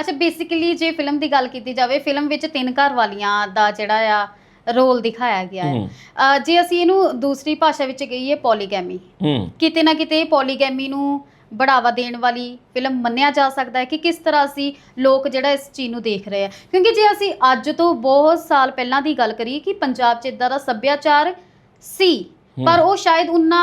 ਅੱਛਾ ਬੇਸਿਕਲੀ ਜੇ ਫਿਲਮ ਦੀ ਗੱਲ ਕੀਤੀ ਜਾਵੇ ਫਿਲਮ ਵਿੱਚ ਤਿੰਨ ਘਰ ਵਾਲੀਆਂ ਦਾ ਜਿਹੜਾ ਆ ਰੋਲ ਦਿਖਾਇਆ ਗਿਆ ਹੈ। ਅ, ਜੇ ਅਸੀਂ ਇਹਨੂੰ ਦੂਸਰੀ ਭਾਸ਼ਾ ਵਿੱਚ ਕਹੀਏ ਪੋਲੀਗੈਮੀ ਹੂੰ। ਕਿਤੇ ਨਾ ਕਿਤੇ ਪੋਲੀਗੈਮੀ ਨੂੰ ਬੜਾਵਾ ਦੇਣ ਵਾਲੀ ਫਿਲਮ ਮੰਨਿਆ ਜਾ ਸਕਦਾ ਹੈ ਕਿ ਕਿਸ ਤਰ੍ਹਾਂ ਅਸੀਂ ਲੋਕ ਜਿਹੜਾ ਇਸ ਚੀਜ਼ ਨੂੰ ਦੇਖ ਰਹੇ ਆ ਕਿਉਂਕਿ ਜੇ ਅਸੀਂ ਅੱਜ ਤੋਂ ਬਹੁਤ ਸਾਲ ਪਹਿਲਾਂ ਦੀ ਗੱਲ ਕਰੀਏ ਕਿ ਪੰਜਾਬ 'ਚ ਇਦਾਂ ਦਾ ਸੱਭਿਆਚਾਰ ਸੀ ਪਰ ਉਹ ਸ਼ਾਇਦ ਉਨਾ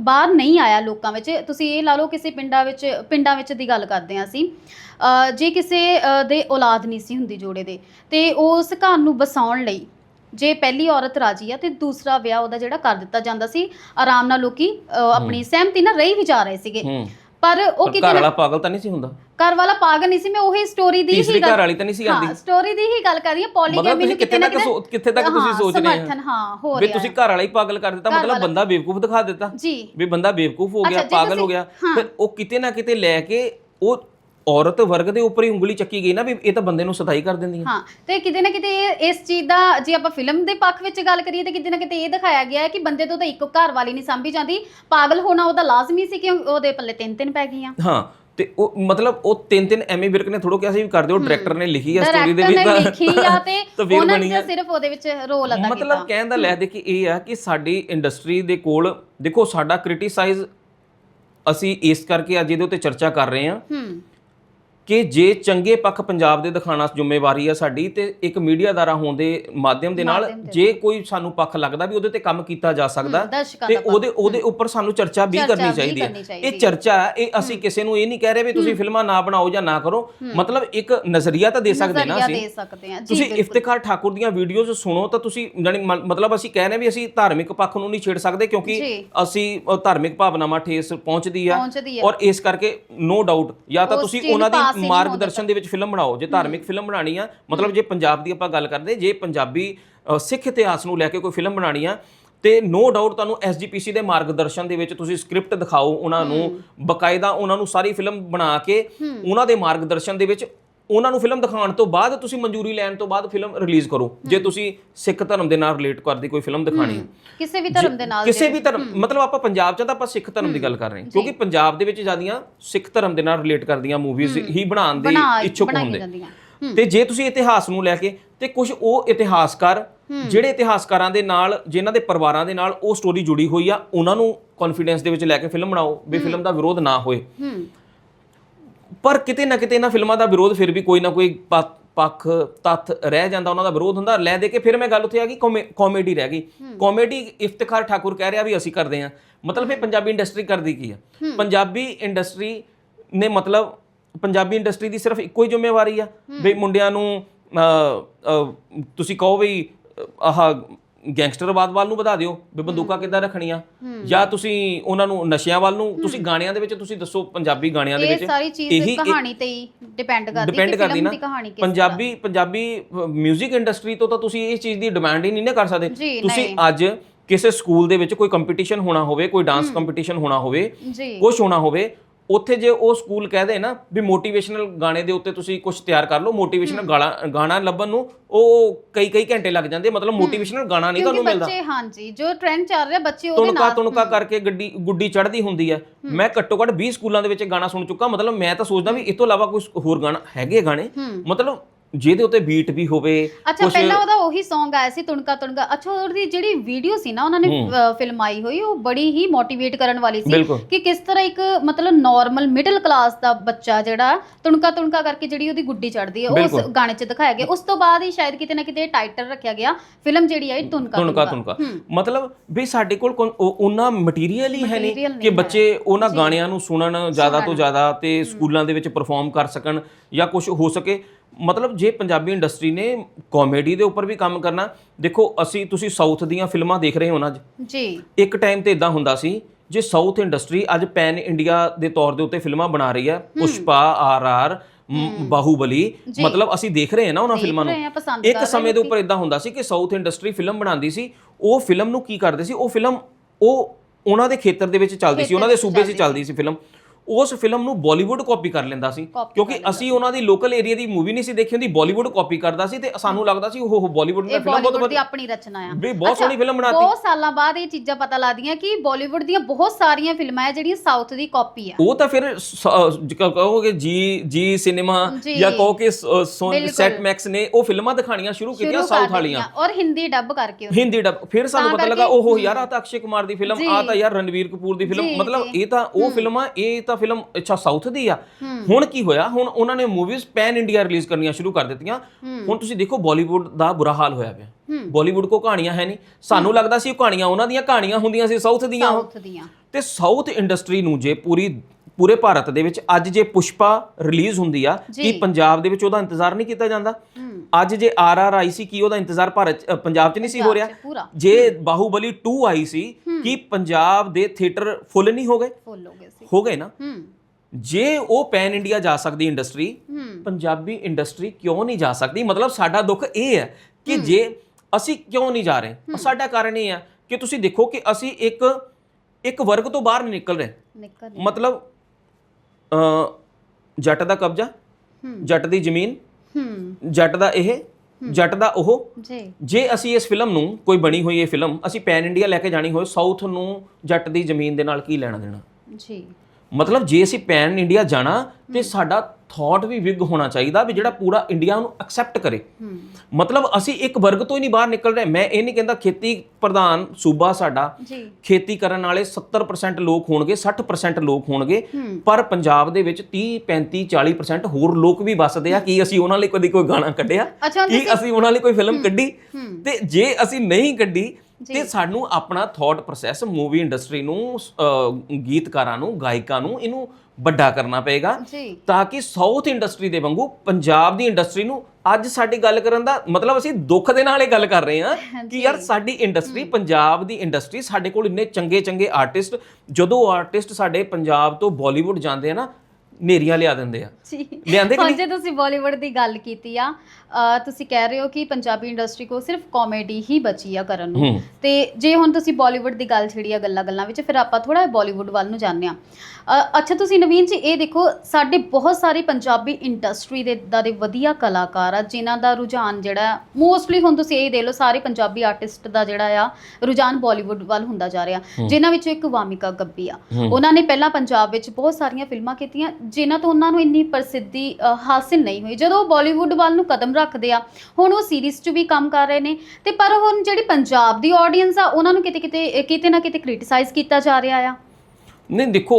ਬਾਹਰ ਨਹੀਂ ਆਇਆ ਲੋਕਾਂ ਵਿੱਚ। ਤੁਸੀਂ ਇਹ ਲਾ ਲਓ ਕਿਸੇ ਪਿੰਡਾਂ ਵਿੱਚ ਪਿੰਡਾਂ ਵਿੱਚ ਦੀ ਗੱਲ ਕਰਦੇ ਹਾਂ ਅਸੀਂ। ਅ, ਜੇ ਕਿਸੇ ਅ, ਦੇ ਔਲਾਦ ਨਹੀਂ ਸੀ ਹੁੰਦੀ ਜੋੜੇ ਦੇ ਤੇ ਉਸ ਘਰ ਨੂੰ ਬਸਾਉਣ ਲਈ ਜੇ ਪਹਿਲੀ ਔਰਤ ਰਾਜੀ ਆ ਤੇ ਦੂਸਰਾ ਵਿਆਹ ਉਹਦਾ ਜਿਹੜਾ ਕਰ ਦਿੱਤਾ ਜਾਂਦਾ ਸੀ ਆਰਾਮ ਨਾਲ ਲੋਕੀ ਅ, ਆਪਣੀ ਸਹਿਮਤੀ ਨਾਲ ਰਹੀ ਵੀ ਜਾ ਰਹੇ ਸੀਗੇ। ਹੂੰ। ਪਰ ਉਹ ਕਿਤੇ ਘਰ ਵਾਲਾ ਪਾਗਲ ਤਾਂ ਨਹੀਂ ਸੀ ਹੁੰਦਾ? ਘਰ ਵਾਲਾ ਪਾਗਲ ਨਹੀਂ ਸੀ ਮੈਂ ਉਹੀ ਸਟੋਰੀ ਦੀ ਹੀ ਗੱਲ ਘਰ ਵਾਲੀ ਤਾਂ ਨਹੀਂ ਸੀ ਆਉਂਦੀ ਹਾਂ ਸਟੋਰੀ ਦੀ ਹੀ ਗੱਲ ਕਰ ਰਹੀ ਹਾਂ ਪੋਲੀਗੈਮੀ ਨੂੰ ਕਿਤੇ ਨਾ ਕਿਤੇ ਕਿੱਥੇ ਤੱਕ ਤੁਸੀਂ ਹਾਂ, ਸੋਚ ਰਹੇ ਸਮਰਥਨ ਹਾਂ ਹੋ ਵੀ ਤੁਸੀਂ ਘਰ ਵਾਲਾ ਹੀ ਪਾਗਲ ਕਰ ਦਿੱਤਾ ਮਤਲਬ। ਬੰਦਾ ਬੇਵਕੂਫ ਦਿਖਾ ਦਿੱਤਾ। ਜੀ। ਵੀ ਬੰਦਾ ਬੇਵਕੂਫ ਹੋ ਗਿਆ ਪਾਗਲ ਹੋ ਗਿਆ ਹਾਂ। ਫਿਰ ਉਹ ਕਿਤੇ ਨਾ ਕਿਤੇ ਲੈ ਕੇ ਉਹ ਔਰਤ ਵਰਗ ਦੇ ਉੱਪਰ ਹੀ ਉਂਗਲੀ ਚੱਕੀ ਗਈ ਨਾ ਵੀ ਇਹ ਤਾਂ ਬੰਦੇ ਨੂੰ ਸਤਾਈ ਕਰ ਦਿੰਦੀ ਹੈ ਹਾਂ ਤੇ ਕਿਤੇ ਨਾ ਕਿਤੇ ਇਹ- ਇਸ ਚੀਜ਼ ਦਾ ਜੇ ਆਪਾਂ ਫਿਲਮ ਦੇ ਪੱਖ ਵਿੱਚ ਗੱਲ ਕਰੀਏ ਤੇ ਕਿਤੇ ਨਾ ਕਿਤੇ ਇਹ ਦਿਖਾਇਆ ਗਿਆ ਹੈ ਕਿ ਬੰਦੇ ਤੋਂ ਤਾਂ ਇੱਕ ਘਰ ਵਾਲੀ ਨਹੀਂ ਸਾਂਭੀ ਜਾਂਦੀ। ਪਾਗਲ ਹੋਣਾ ਉਹਦਾ ਲਾਜ਼ਮੀ ਸੀ ਕਿ ਉਹਦੇ ਪੱਲੇ ਤਿੰਨ ਤਿੰਨ ਪੈ ਗਈਆਂ। ਹਾਂ ਤੇ ਉਹ ਮਤਲਬ ਉਹ ਤਿੰਨ ਤਿੰਨ ਐਮਏ ਵਿਰਕ ਨੇ ਥੋੜੋ ਕਿਹਾ ਸੀ ਵੀ ਕਰ ਦਿਓ ਡਾਇਰੈਕਟਰ ਨੇ ਲਿਖੀ ਆ ਸਟੋਰੀ ਦੇ ਡਾਇਰੈਕਟਰ ਵਿੱਚ ਨੇ ਲਿਖੀ ਆ ਤੇ *laughs* ਤਾਂ ਫਿਰ ਉਹਨਾਂ ਬਣੀ ਨੇ ਆ। ਤਾਂ ਸਿਰਫ ਉਹਦੇ ਵਿੱਚ ਰੋਲ ਅਦਾ ਕੀਤਾ। ਮਤਲਬ ਕਹਿਣ ਦਾ ਲੈ ਦੇ ਕਿ ਇਹ ਆ ਕਿ ਸਾਡੀ ਇੰਡਸਟਰੀ ਦੇ ਕੋਲ ਦੇਖੋ ਸਾਡਾ ਕ੍ਰਿਟਿਸਾਈਜ਼ ਅਸੀਂ ਇਸ ਕਰਕੇ ਅੱਜ ਇਹਦੇ ਉੱਤੇ ਚਰਚਾ ਕਰ ਰਹੇ ਹਾਂ। ਹੂੰ। ਕਿ ਜੇ ਚੰਗੇ ਪੱਖ ਪੰਜਾਬ ਦੇ ਦਿਖਾਣਾ ਜ਼ਿੰਮੇਵਾਰੀ ਹੈ ਸਾਡੀ ਤੇ ਇੱਕ ਮੀਡੀਆਦਾਰਾ ਹੋਣ ਦੇ ਮਾਧਿਅਮ ਦੇ ਨਾਲ ਦੇ ਜੇ ਕੋਈ ਸਾਨੂੰ ਪੱਖ ਲੱਗਦਾ ਵੀ ਉਹਦੇ ਤੇ ਕੰਮ ਕੀਤਾ ਜਾ ਸਕਦਾ ਤੇ ਦਾ ਉਹਦੇ ਉਹਦੇ ਉੱਪਰ ਸਾਨੂੰ ਚਰਚਾ ਵੀ ਕਰਨੀ ਚਾਹੀਦੀ ਹੈ ਇਹ ਚਰਚਾ ਇਹ ਅਸੀਂ ਕਿਸੇ ਨੂੰ ਇਹ ਨਹੀਂ ਕਹਿ ਰਹੇ ਵੀ ਤੁਸੀਂ ਫਿਲਮਾਂ ਨਾ ਬਣਾਓ ਜਾਂ ਨਾ ਕਰੋ। ਮਤਲਬ ਇੱਕ ਨਜ਼ਰੀਆ ਤਾਂ ਦੇ ਸਕਦੇ ਨਾ ਅਸੀਂ। ਦੇ ਤੁਸੀਂ ਇਫਤਿਖਾਰ ਠਾਕੁਰ ਦੀਆਂ ਵੀਡੀਓਜ਼ ਸੁਣੋ ਤਾਂ ਤੁਸੀਂ ਮਤਲਬ ਅਸੀਂ ਕਹਿ ਰਹੇ ਵੀ ਅਸੀਂ ਧਾਰਮਿਕ ਪੱਖ ਨੂੰ ਨਹੀਂ ਛੇੜ ਸਕਦੇ ਕਿਉਂਕਿ। ਅਸੀਂ ਧਾਰਮਿਕ ਭਾਵਨਾਵਾਂ ਠੇਸ ਪਹੁੰਚਦੀ ਆ। ਆ। ਔਰ ਇਸ ਕਰਕੇ ਨੋ ਡਾਊਟ ਜਾਂ ਤਾਂ ਤੁਸੀਂ ਉਹਨਾਂ ਨੂੰ ਪਾਸ ਮਾਰਗਦਰਸ਼ਨ ਦੇ ਵਿੱਚ ਫਿਲਮ ਬਣਾਓ ਜੇ ਧਾਰਮਿਕ ਫਿਲਮ ਬਣਾਣੀ ਆ ਮਤਲਬ ਜੇ ਪੰਜਾਬ ਦੀ ਆਪਾਂ ਗੱਲ ਕਰਦੇ ਜੇ ਪੰਜਾਬੀ ਸਿੱਖ ਇਤਿਹਾਸ ਨੂੰ ਲੈ ਕੇ ਕੋਈ ਫਿਲਮ ਬਣਾਣੀ ਆ ਤੇ ਨੋ ਡਾਊਟ ਤੁਹਾਨੂੰ ਐਸਜੀਪੀਸੀ ਦੇ ਮਾਰਗਦਰਸ਼ਨ ਦੇ ਵਿੱਚ ਤੁਸੀਂ ਸਕ੍ਰਿਪਟ ਦਿਖਾਓ ਉਹਨਾਂ ਨੂੰ ਬਕਾਇਦਾ ਉਹਨਾਂ ਨੂੰ ਸਾਰੀ ਫਿਲਮ ਬਣਾ ਕੇ ਉਹਨਾਂ ਦੇ ਮਾਰਗਦਰਸ਼ਨ ਦੇ ਵਿੱਚ ਉਹਨਾਂ ਨੂੰ ਫਿਲਮ ਦਿਖਾਉਣ ਤੋਂ ਬਾਅਦ ਤੁਸੀਂ ਮਨਜ਼ੂਰੀ ਲੈਣ ਤੋਂ ਬਾਅਦ ਫਿਲਮ ਰਿਲੀਜ਼ ਕਰੋ। ਜੇ ਤੁਸੀਂ ਸਿੱਖ ਧਰਮ ਦੇ ਨਾਲ ਰਿਲੇਟ ਕਰਦੀ ਕੋਈ ਫਿਲਮ ਦਿਖਾਣੀ ਹੈ। ਕਿਸੇ ਵੀ ਧਰਮ ਦੇ ਨਾਲ ਕਿਸੇ ਵੀ ਧਰਮ ਮਤਲਬ ਆਪਾਂ ਪੰਜਾਬ 'ਚ ਤਾਂ ਆਪਾਂ ਸਿੱਖ ਧਰਮ ਦੀ ਗੱਲ ਕਰ ਰਹੇ ਹਾਂ। ਕਿਉਂਕਿ ਪੰਜਾਬ ਦੇ ਵਿੱਚ ਜਿਆਦੀਆਂ ਸਿੱਖ ਧਰਮ ਦੇ ਨਾਲ ਰਿਲੇਟ ਕਰਦੀਆਂ ਮੂਵੀਜ਼ ਹੀ। ਬਣਾਉਣ ਦੀ ਇੱਛੁਕ ਹੁੰਦੇ। ਤੇ ਜੇ ਤੁਸੀਂ ਇਤਿਹਾਸ ਨੂੰ ਲੈ ਕੇ ਤੇ ਕੁਝ ਉਹ ਇਤਿਹਾਸਕਾਰ ਜਿਹੜੇ ਇਤਿਹਾਸਕਾਰਾਂ ਦੇ ਨਾਲ ਜਿਨ੍ਹਾਂ ਦੇ ਪਰਿਵਾਰਾਂ ਦੇ ਨਾਲ ਉਹ ਸਟੋਰੀ ਜੁੜੀ ਹੋਈ ਆ ਉਹਨਾਂ ਨੂੰ ਕੌਨਫੀਡੈਂਸ ਦੇ ਵਿੱਚ ਲੈ ਕੇ ਫਿਲਮ ਬਣਾਓ ਵੀ ਫਿਲਮ ਦਾ ਵਿਰੋਧ ਨਾ ਹੋਏ। ਪਰ ਕਿਤੇ ਨਾ ਕਿਤੇ ਇਹਨਾਂ ਫਿਲਮਾਂ ਦਾ ਵਿਰੋਧ ਫਿਰ ਵੀ ਕੋਈ ਨਾ ਕੋਈ ਪੱਖ ਤੱਥ ਰਹਿ ਜਾਂਦਾ ਉਹਨਾਂ ਦਾ ਵਿਰੋਧ ਹੁੰਦਾ। ਲੈ ਦੇ ਕੇ ਫਿਰ ਮੈਂ ਗੱਲ ਉੱਥੇ ਆ ਗਈ ਕਾਮੇਡੀ ਰਹਿ ਗਈ। ਕਾਮੇਡੀ ਇਫਤਖਾਰ ਠਾਕੁਰ ਕਹਿ ਰਿਹਾ ਵੀ ਅਸੀਂ ਕਰਦੇ ਹਾਂ। ਮਤਲਬ ਇਹ ਪੰਜਾਬੀ ਇੰਡਸਟਰੀ ਕਰਦੀ ਕੀ ਆ? ਪੰਜਾਬੀ ਇੰਡਸਟਰੀ ਨੇ ਮਤਲਬ ਪੰਜਾਬੀ ਇੰਡਸਟਰੀ ਦੀ ਸਿਰਫ ਇੱਕੋ ਹੀ ਜ਼ਿੰਮੇਵਾਰੀ ਆ। ਵੀ ਮੁੰਡਿਆਂ ਨੂੰ ਤੁਸੀਂ ਕਹੋ ਵੀ ਆਹ ਗੈਂਗਸਟਰਵਾਦ ਵੱਲ ਨੂੰ ਵਧਾ ਦਿਓ ਵੀ ਬੰਦੂਕਾਂ ਕਿੱਦਾਂ ਰੱਖਣੀਆਂ? ਜਾਂ ਤੁਸੀਂ ਉਹਨਾਂ ਨੂੰ ਨਸ਼ਿਆਂ ਵੱਲ ਨੂੰ ਤੁਸੀਂ ਗਾਣਿਆਂ ਦੇ ਵਿੱਚ ਤੁਸੀਂ ਦੱਸੋ ਪੰਜਾਬੀ ਗਾਣਿਆਂ ਦੇ ਇਹ ਵਿੱਚ ਸਾਰੀ ਚੀਜ਼ ਇਹੀ- ਕਹਾਣੀ ਤੇ ਹੀ ਡਿਪੈਂਡ ਕਰਦੀ ਕਰਦੀ ਫਿਲਮ ਨਾ। ਦੀ ਕਹਾਣੀ ਕਿਸ ਪੰਜਾਬੀ ਪੰਜਾਬੀ 뮤직 ਇੰਡਸਟਰੀ ਤੋਂ ਤਾਂ ਤੁਸੀਂ ਇਸ ਚੀਜ਼ ਦੀ ਡਿਮਾਂਡ ਹੀ ਨਹੀਂ ਨਾ ਕਰ ਸਕਦੇ। ਤੁਸੀਂ ਅੱਜ ਕਿਸੇ ਸਕੂਲ ਦੇ ਵਿੱਚ ਕੋਈ ਕੰਪੀਟੀਸ਼ਨ ਹੋਣਾ ਹੋਵੇ ਕੋਈ ਡਾਂਸ ਕੰਪੀਟੀਸ਼ਨ ਹੋਣਾ ਹੋਵੇ ਕੁਝ ਹੋਣਾ ਹੋਵੇ ਉੱਥੇ ਜੇ ਉਹ ਸਕੂਲ ਕਹਦੇ ਨਾ ਵੀ ਮੋਟੀਵੇਸ਼ਨਲ ਗਾਣੇ ਦੇ ਉੱਤੇ ਤੁਸੀਂ ਕੁਝ ਤਿਆਰ ਕਰ ਲਓ ਮੋਟੀਵੇਸ਼ਨਲ ਗਾਣਾ ਲੱਭਣ ਨੂੰ ਉਹ ਕਈ ਕਈ ਘੰਟੇ ਲੱਗ ਜਾਂਦੇ ਮਤਲਬ ਮੋਟੀਵੇਸ਼ਨਲ ਗਾਣਾ ਨਹੀਂ ਤੁਹਾਨੂੰ ਮਿਲਦਾ। ਬੱਚੇ ਹਾਂਜੀ ਜੋ ਟ੍ਰੈਂਡ ਚੱਲ ਰਿਹਾ ਬੱਚੇ ਉਹਦੇ ਤੁਣਕਾ ਨਾਲ। ਤੁਣਕਾ ਕਰਕੇ ਗੱਡੀ ਗੁੱਡੀ ਚੜਦੀ ਹੁੰਦੀ ਹੈ। ਮੈਂ ਘੱਟੋ ਘੱਟ 20 ਸਕੂਲਾਂ ਦੇ ਵਿੱਚ ਗਾਣਾ ਸੁਣ ਚੁੱਕਾ ਮਤਲਬ ਮੈਂ ਤਾਂ ਸੋਚਦਾ ਵੀ ਇਸ ਤੋਂ ਇਲਾਵਾ ਕੋਈ ਹੋਰ ਗਾਣਾ ਹੈਗੇ ਗਾਣੇ? ਮਤਲਬ ਜਿਹਦੇ ਉੱਤੇ ਬੀਟ ਵੀ ਹੋਵੇ ਅੱਛਾ ਪਹਿਲਾਂ ਉਹਦਾ ਉਹੀ Song ਆਇਆ ਸੀ ਤੁਣਕਾ ਤੁਣਕਾ। ਅੱਛਾ ਉਹਦੀ ਜਿਹੜੀ ਵੀਡੀਓ ਸੀ ਨਾ ਉਹਨਾਂ ਨੇ ਫਿਲਮ ਆਈ ਹੋਈ ਉਹ ਬੜੀ ਹੀ ਮੋਟੀਵੇਟ ਕਰਨ ਵਾਲੀ ਸੀ ਬਿਲਕੁਲ। ਕਿ ਕਿਸ ਤਰ੍ਹਾਂ ਇੱਕ ਮਤਲਬ ਨਾਰਮਲ ਮਿਡਲ ਕਲਾਸ ਦਾ ਬੱਚਾ ਜਿਹੜਾ ਤੁਣਕਾ ਤੁਣਕਾ ਕਰਕੇ ਜਿਹੜੀ ਉਹਦੀ ਗੁੱਡੀ ਚੜਦੀ ਹੈ ਉਹ ਉਸ ਬਿਲਕੁਲ। ਗਾਣੇ 'ਚ ਦਿਖਾਇਆ ਗਿਆ। ਉਸ ਤੋਂ ਬਾਅਦ ਹੀ ਸ਼ਾਇਦ ਕਿਤੇ ਨਾ ਕਿਤੇ ਟਾਈਟਲ ਰੱਖਿਆ ਗਿਆ ਫਿਲਮ ਜਿਹੜੀ ਆਈ ਤੁਣਕਾ ਤੁਣਕਾ। ਤੁਣਕਾ ਮਤਲਬ ਵੀ ਸਾਡੇ ਕੋਲ ਉਹ- ਉਹਨਾਂ ਮਟੀਰੀਅਲ ਹੀ ਹੈ ਨਹੀਂ Material ਕਿ ਨਹੀਂ ਬੱਚੇ ਉਹਨਾਂ ਗਾਣਿਆਂ ਨੂੰ ਸੁਣਨ ਜ਼ਿਆਦਾ ਤੋਂ ਜ਼ਿਆਦਾ ਤੇ ਸਕੂਲਾਂ ਦੇ ਵਿੱਚ ਪਰਫਾਰਮ ਕਰ ਸਕਣ ਜਾਂ ਕੁਝ ਹੋ ਸਕੇ। ਮਤਲਬ ਜੇ ਪੰਜਾਬੀ ਇੰਡਸਟਰੀ ਨੇ ਕਾਮੇਡੀ ਦੇ ਉੱਪਰ ਵੀ ਕੰਮ ਕਰਨਾ ਦੇਖੋ ਅਸੀਂ ਤੁਸੀਂ ਸਾਊਥ ਦੀਆਂ ਫਿਲਮਾਂ ਦੇਖ ਰਹੇ ਹੋ ਨਾ ਅੱਜ। ਜੀ। ਇੱਕ ਟਾਈਮ ਤੇ ਇਦਾਂ ਹੁੰਦਾ ਸੀ ਜੇ ਸਾਊਥ ਇੰਡਸਟਰੀ ਅੱਜ ਪੈਨ ਇੰਡੀਆ ਦੇ ਤੌਰ ਦੇ ਉੱਤੇ ਫਿਲਮਾਂ ਬਣਾ ਰਹੀ ਹੈ ਪੁਸ਼ਪਾ ਆਰ ਆਰ ਬਾਹੂਬਲੀ ਮਤਲਬ ਅਸੀਂ ਦੇਖ ਰਹੇ ਹਾਂ ਨਾ ਉਹਨਾਂ ਫਿਲਮਾਂ ਨੂੰ। ਇੱਕ ਸਮੇਂ ਦੇ ਉੱਪਰ ਇਦਾਂ ਹੁੰਦਾ ਸੀ ਕਿ ਸਾਊਥ ਇੰਡਸਟਰੀ ਫਿਲਮ ਬਣਾਉਂਦੀ ਸੀ ਉਹ ਫਿਲਮ ਨੂੰ ਕੀ ਕਰਦੇ ਸੀ ਉਹ ਫਿਲਮ ਉਹ ਉਹਨਾਂ ਦੇ ਖੇਤਰ ਦੇ ਵਿੱਚ ਚੱਲਦੀ ਸੀ ਉਹਨਾਂ ਦੇ ਸੂਬੇ 'ਚ ਚੱਲਦੀ ਸੀ ਫਿਲਮ। ਉਸ ਫਿਲਮ ਨੂੰ ਬਾਲੀਵੁੱਡ ਕਾਪੀ ਕਰ ਲੈਂਦਾ ਸੀ ਕਿਉਂਕਿ ਅਸੀਂ ਉਹਨਾਂ ਦੀ ਲੋਕਲ ਏਰੀਆ ਦੀ ਮੂਵੀ ਨਹੀਂ ਸੀ ਦੇਖੀ ਹੁੰਦੀ ਬਾਲੀਵੁੱਡ ਕਾਪੀ ਕਰਦਾ ਸੀ ਤੇ ਸਾਨੂੰ ਲੱਗਦਾ ਸੀ ਉਹ ਬਾਲੀਵੁੱਡ ਦੀ ਫਿਲਮ ਬਹੁਤ ਦੀ ਆਪਣੀ ਰਚਨਾ ਆ। ਵੀ ਬਹੁਤ ਸੋਹਣੀ ਫਿਲਮ ਬਣਾਤੀ। ਬਹੁਤ ਸਾਲਾਂ ਬਾਅਦ ਇਹ ਚੀਜ਼ਾਂ ਪਤਾ ਲੱਗਦੀਆਂ ਕਿ ਬਾਲੀਵੁੱਡ ਦੀਆਂ ਬਹੁਤ ਸਾਰੀਆਂ ਫਿਲਮਾਂ ਹੈ ਜਿਹੜੀਆਂ ਸਾਊਥ ਦੀ ਕਾਪੀ ਆ। ਉਹ ਤਾਂ ਫਿਰ ਕਹੋਗੇ ਜੀ ਜੀ ਸਿਨੇਮਾ ਜੀ। ਕਹੋ ਕਿ। ਸੈਟ ਮੈਕਸ ਨੇ ਉਹ ਫਿਲਮਾਂ ਦਿਖਾਣੀਆਂ ਸ਼ੁਰੂ ਕੀਤੀਆਂ ਸਾਊਥ ਵਾਲੀਆਂ। ਔਰ ਹਿੰਦੀ ਡੱਬ ਕਰਕੇ ਉਹ। ਹਿੰਦੀ ਡਬ ਫਿਰ ਸਾਨੂੰ ਪਤਾ ਲੱਗਾ ਓਹੋ ਯਾਰ ਆ ਤਾਂ ਅਕਸ਼ੇ ਕੁਮਾਰ ਦੀ ਫਿਲਮ ਆ ਤਾਂ ਯਾਰ ਰਣਵੀਰ ਕਪੂਰ ਦੀ ਫਿਲਮ ਮਤਲਬ ਇਹ ਤਾਂ ਉਹ ਫਿਲਮਾਂ ਇਹ ਤਾਂ ਫਿਲਮ ਅੱਛਾ ਸਾਊਥ ਦੀ ਆ। ਹੁਣ ਕੀ ਹੋਇਆ? ਹੁਣ ਉਹਨਾਂ ਨੇ ਮੂਵੀਜ਼ ਪੈਨ ਇੰਡੀਆ ਰਿਲੀਜ਼ ਕਰਨੀਆਂ ਸ਼ੁਰੂ ਕਰ ਦਿੱਤੀਆਂ। ਹੁਣ ਤੁਸੀਂ ਦੇਖੋ ਬਾਲੀਵੁੱਡ ਦਾ ਬੁਰਾ ਹਾਲ ਹੋਇਆ ਪਿਆ। ਬਾਲੀਵੁੱਡ ਕੋ ਕਹਾਣੀਆਂ ਹੈ ਨਹੀਂ। ਸਾਨੂੰ ਲੱਗਦਾ ਸੀ ਉਹ ਕਹਾਣੀਆਂ ਉਹਨਾਂ ਦੀਆਂ ਕਹਾਣੀਆਂ ਹੁੰਦੀਆਂ ਸੀ ਸਾਊਥ ਦੀਆਂ। ਸਾਊਥ ਦੀਆਂ। ਤੇ ਸਾਊਥ ਇੰਡਸਟਰੀ ਨੂੰ ਜੇ ਪੂਰੀ ਪੂਰੇ ਭਾਰਤ ਦੇ ਵਿੱਚ ਅੱਜ ਜੇ ਪੁਸ਼ਪਾ ਰਿਲੀਜ਼ ਹੁੰਦੀ ਆ ਕੀ ਪੰਜਾਬ ਦੇ ਵਿੱਚ ਉਹਦਾ ਇੰਤਜ਼ਾਰ ਨਹੀਂ ਕੀਤਾ ਜਾਂਦਾ? ਅੱਜ ਜੇ ਆਰ ਆਰ ਆਈ ਸੀ ਕੀ ਉਹਦਾ ਇੰਤਜ਼ਾਰ ਭਾਰਤ ਪੰਜਾਬ 'ਚ ਨਹੀਂ ਸੀ ਹੋ ਰਿਹਾ? ਜੇ ਬਾਹੂਬਲੀ 2 ਆਈ ਸੀ ਕੀ ਪੰਜਾਬ ਦੇ ਥੀਏਟਰ ਫੁੱਲ ਨਹੀਂ ਹੋ ਗਏ? ਫੁੱਲ ਹੋ ਗਏ ਸੀ। ਹੋ ਗਏ ਨਾ? ਜੇ ਉਹ ਪੈਨ ਇੰਡੀਆ ਜਾ ਸਕਦੀ ਇੰਡਸਟਰੀ ਪੰਜਾਬੀ ਇੰਡਸਟਰੀ ਕਿਉਂ ਨਹੀਂ ਜਾ ਸਕਦੀ? ਮਤਲਬ ਸਾਡਾ ਦੁੱਖ ਇਹ ਹੈ ਕਿ ਜੇ ਅਸੀਂ ਕਿਉਂ ਨਹੀਂ ਜਾ ਰਹੇ? ਸਾਡਾ ਕਾਰਨ ਇਹ ਹੈ ਕਿ ਤੁਸੀਂ ਦੇਖੋ ਕਿ ਅਸੀਂ ਇੱਕ ਇੱਕ ਵਰਗ ਤੋਂ ਬਾਹਰ ਨਿਕਲ ਰਹੇ। ਨਿਕਲ ਮਤਲਬ ਜੱਟ ਦਾ ਕਬਜ਼ਾ ਜੱਟ ਦੀ ਜ਼ਮੀਨ ਹੂੰ। ਜੱਟ ਦਾ ਇਹ ਜੱਟ ਦਾ ਉਹ। ਜੀ। ਜੇ ਅਸੀਂ ਇਸ ਫਿਲਮ ਨੂੰ ਕੋਈ ਬਣੀ ਹੋਈ ਇਹ ਫਿਲਮ ਅਸੀਂ ਪੈਨ ਇੰਡੀਆ ਲੈ ਕੇ ਜਾਣੀ ਹੋਏ ਸਾਊਥ ਨੂੰ ਜੱਟ ਦੀ ਜ਼ਮੀਨ ਦੇ ਨਾਲ ਕੀ ਲੈਣਾ ਦੇਣਾ? ਜੀ। ਮਤਲਬ ਜੇ ਅਸੀਂ ਪੈਨ ਇੰਡੀਆ ਜਾਣਾ ਤੇ ਸਾਡਾ ਥਾਟ ਵੀ ਵਿਗ ਹੋਣਾ ਚਾਹੀਦਾ ਵੀ ਜਿਹੜਾ ਪੂਰਾ ਇੰਡੀਆ ਨੂੰ ਐਕਸੈਪਟ ਕਰੇ। ਮਤਲਬ ਅਸੀਂ ਇੱਕ ਵਰਗ ਤੋਂ ਹੀ ਨਹੀਂ ਬਾਹਰ ਨਿਕਲ ਰਹੇ। ਮੈਂ ਇਹ ਨਹੀਂ ਕਹਿੰਦਾ ਖੇਤੀ ਪ੍ਰਧਾਨ ਸੂਬਾ ਸਾਡਾ ਖੇਤੀ ਕਰਨ ਵਾਲੇ 70% ਲੋਕ ਹੋਣਗੇ 60% ਲੋਕ ਹੋਣਗੇ ਪਰ ਪੰਜਾਬ ਦੇ ਵਿੱਚ 30 35 40% ਹੋਰ ਲੋਕ ਵੀ ਵੱਸਦੇ ਆ ਕੀ ਅਸੀਂ ਉਹਨਾਂ ਲਈ ਕਦੀ ਕੋਈ ਗਾਣਾ ਕੱਢਿਆ ਕੀ ਅਸੀਂ ਉਹਨਾਂ ਲਈ ਕੋਈ ਫਿਲਮ ਕੱਢੀ। ਤੇ ਜੇ ਅਸੀਂ ਨਹੀਂ ਕੱਢੀ ਤੇ ਸਾਨੂੰ ਆਪਣਾ ਥਾਟ ਪ੍ਰੋਸੈਸ ਮੂਵੀ ਇੰਡਸਟਰੀ ਨੂੰ ਗੀਤਕਾਰਾਂ ਨੂੰ ਗਾਇਕਾਂ ਨੂੰ ਇਹਨੂੰ ਵੱਡਾ ਕਰਨਾ ਪਏਗਾ ਜੀ। ਤਾਂ ਕਿ ਸਾਊਥ ਇੰਡਸਟਰੀ ਦੇ ਵਾਂਗੂ ਪੰਜਾਬ ਦੀ ਇੰਡਸਟਰੀ ਨੂੰ ਅੱਜ ਸਾਡੀ ਗੱਲ ਕਰਨ ਦਾ ਮਤਲਬ ਅਸੀਂ ਦੁੱਖ ਦੇ ਨਾਲ ਇਹ ਗੱਲ ਕਰ ਰਹੇ ਹਾਂ ਕਿ ਯਾਰ ਸਾਡੀ ਇੰਡਸਟਰੀ ਪੰਜਾਬ ਦੀ ਇੰਡਸਟਰੀ ਸਾਡੇ ਕੋਲ ਇੰਨੇ ਚੰਗੇ ਚੰਗੇ ਆਰਟਿਸਟ ਜਦੋਂ ਆਰਟਿਸਟ ਸਾਡੇ ਪੰਜਾਬ ਤੋਂ ਬਾਲੀਵੁੱਡ ਜਾਂਦੇ ਆ ਨਾ ਨੇਰੀਆਂ ਲਿਆ ਦਿੰਦੇ ਆ। ਜੀ। ਲਿਆਂਦੇ ਕਿ ਹੁਣ ਨਹੀਂ ਜੇ ਤੁਸੀਂ ਬਾਲੀਵੁੱਡ ਦੀ ਗੱਲ ਕੀਤੀ ਆ ਅ, ਤੁਸੀਂ ਕਹਿ ਰਹੇ ਹੋ ਕਿ ਪੰਜਾਬੀ ਇੰਡਸਟਰੀ ਕੋ ਸਿਰਫ ਕਾਮੇਡੀ ਹੀ ਬਚੀ ਆ ਕਰਨ ਨੂੰ। ਹੂੰ। ਤੇ ਜੇ ਹੁਣ ਤੁਸੀਂ ਬਾਲੀਵੁੱਡ ਦੀ ਗੱਲ ਛੇੜੀ ਆ ਗੱਲਾਂ ਗੱਲਾਂ ਵਿੱਚ ਫਿਰ ਆਪਾਂ ਥੋੜਾ ਬਾਲੀਵੁੱਡ ਵੱਲ ਨੂੰ ਜਾਂਦੇ ਆ ਅੱਛਾ ਤੁਸੀਂ ਨਵੀਨ ਜੀ ਇਹ ਦੇਖੋ ਸਾਡੇ ਬਹੁਤ ਸਾਰੇ ਪੰਜਾਬੀ ਇੰਡਸਟਰੀ ਦੇ ਇਦਾਂ ਦੇ ਵਧੀਆ ਕਲਾਕਾਰ ਆ ਜਿਨ੍ਹਾਂ ਦਾ ਰੁਝਾਨ ਜਿਹੜਾ ਮੋਸਟਲੀ ਹੁਣ ਤੁਸੀਂ ਇਹ ਦੇ ਲਓ ਸਾਰੇ ਪੰਜਾਬੀ ਆਰਟਿਸਟ ਦਾ ਜਿਹੜਾ ਆ ਰੁਝਾਨ ਬਾਲੀਵੁੱਡ ਵੱਲ ਹੁੰਦਾ ਜਾ ਰਿਹਾ। ਜਿਨ੍ਹਾਂ ਵਿੱਚੋਂ ਇੱਕ ਵਾਮਿਕਾ ਗੱਬੀ ਆ। ਉਹਨਾਂ ਨੇ ਪਹਿਲਾਂ ਪੰਜਾਬ ਵਿੱਚ ਬਹੁਤ ਸਾਰੀਆਂ ਫਿਲਮਾਂ ਕੀਤੀਆਂ ਜਿਨ੍ਹਾਂ ਤੋਂ ਉਹਨਾਂ ਨੂੰ ਇੰਨੀ ਪ੍ਰਸਿੱਧੀ ਹਾਸਿਲ ਨਹੀਂ ਹੋਈ। ਜਦੋਂ ਉਹ ਬਾਲੀਵੁੱਡ ਵੱਲ ਨੂੰ ਕਦਮ ਰੱਖਦੇ ਆ ਹੁਣ ਉਹ ਸੀਰੀਜ਼ 'ਚ ਵੀ ਕੰਮ ਕਰ ਰਹੇ ਨੇ। ਤੇ ਪਰ ਹੁਣ ਜਿਹੜੀ ਪੰਜਾਬ ਦੀ ਆਡੀਅנס ਆ ਉਹਨਾਂ ਨੂੰ ਕਿਤੇ ਕਿਤੇ ਕਿਤੇ ਨਾ ਕਿਤੇ ਕ੍ਰਿਟਿਸਾਈਜ਼ ਕੀਤਾ ਜਾ ਰਿਹਾ ਆ। ਨਹੀਂ ਦੇਖੋ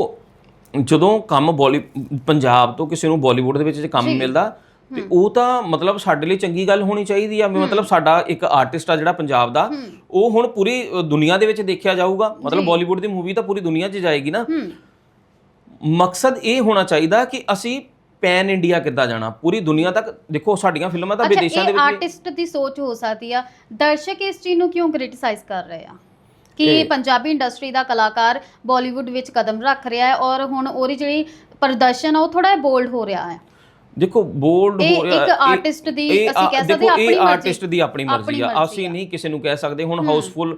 ਜਦੋਂ ਕੰਮ ਬਾਲੀ ਪੰਜਾਬ ਤੋਂ ਕਿਸੇ ਨੂੰ ਬਾਲੀਵੁੱਡ ਦੇ ਵਿੱਚ ਜੇ ਕੰਮ ਮਿਲਦਾ ਤੇ ਉਹ ਤਾਂ ਮਤਲਬ ਸਾਡੇ ਲਈ ਚੰਗੀ ਗੱਲ ਹੋਣੀ ਚਾਹੀਦੀ ਆ ਵੀ ਮਤਲਬ ਸਾਡਾ ਇੱਕ ਆਰਟਿਸਟ ਆ ਜਿਹੜਾ ਪੰਜਾਬ ਦਾ ਉਹ ਹੁਣ ਪੂਰੀ ਦੁਨੀਆ ਦੇ ਵਿੱਚ ਦੇਖਿਆ ਜਾਊਗਾ। ਮਤਲਬ ਬਾਲੀਵੁੱਡ ਦੀ ਮੂਵੀ ਤਾਂ ਪੂਰੀ ਦੁਨੀਆ 'ਚ ਜਾਏਗੀ ਨਾ। ਮਕਸਦ ਇਹ ਹੋਣਾ ਚਾਹੀਦਾ ਕਿ ਅਸੀਂ ਪੈਨ ਇੰਡੀਆ ਕਿੱਦਾਂ ਜਾਣਾ ਪੂਰੀ ਦੁਨੀਆ ਤੱਕ ਦੇਖੋ ਸਾਡੀਆਂ ਫਿਲਮਾਂ ਤਾਂ ਵਿਦੇਸ਼ਾਂ ਦੇ ਵਿੱਚ ਵੀ ਆਰਟਿਸਟ ਦੀ ਸੋਚ ਹੋ ਸਕਦੀ ਆ ਦਰਸ਼ਕ ਇਸ ਚੀਜ਼ ਨੂੰ ਕਿਉਂ ਕ੍ਰਿਟਿਸਾਈਜ਼ ਕਰ ਰਹੇ ਆ ਕਿ ਪੰਜਾਬੀ ਇੰਡਸਟਰੀ ਦਾ ਕਲਾਕਾਰ ਬਾਲੀਵੁੱਡ ਵਿੱਚ ਕਦਮ ਰੱਖ ਰਿਹਾ ਹੈ ਔਰ ਹੁਣ ਉਹਦੀ ਜਿਹੜੀ ਪ੍ਰਦਰਸ਼ਨ ਆ ਉਹ ਥੋੜਾ ਬੋਲਡ ਹੋ ਰਿਹਾ ਹੈ ਦੇਖੋ ਬੋਲਡ ਇਹ ਹੋ ਰਿਹਾ ਇੱਕ artist ਦੀ ਅਸੀਂ ਕਹਿ ਸਕਦੇ ਹਾਂ, ਆਪਣੀ ਮਰਜ਼ੀ। ਆਰਟਿਸਟ ਦੀ ਆਪਣੀ ਮਰਜ਼ੀ ਆਪਣੀ ਆ ਮਰਜ਼ੀ ਅਸੀਂ ਆ। ਨਹੀਂ ਕਿਸੇ ਨੂੰ ਕਹਿ ਸਕਦੇ ਹੁਣ ਹਾਊਸਫੁਲ।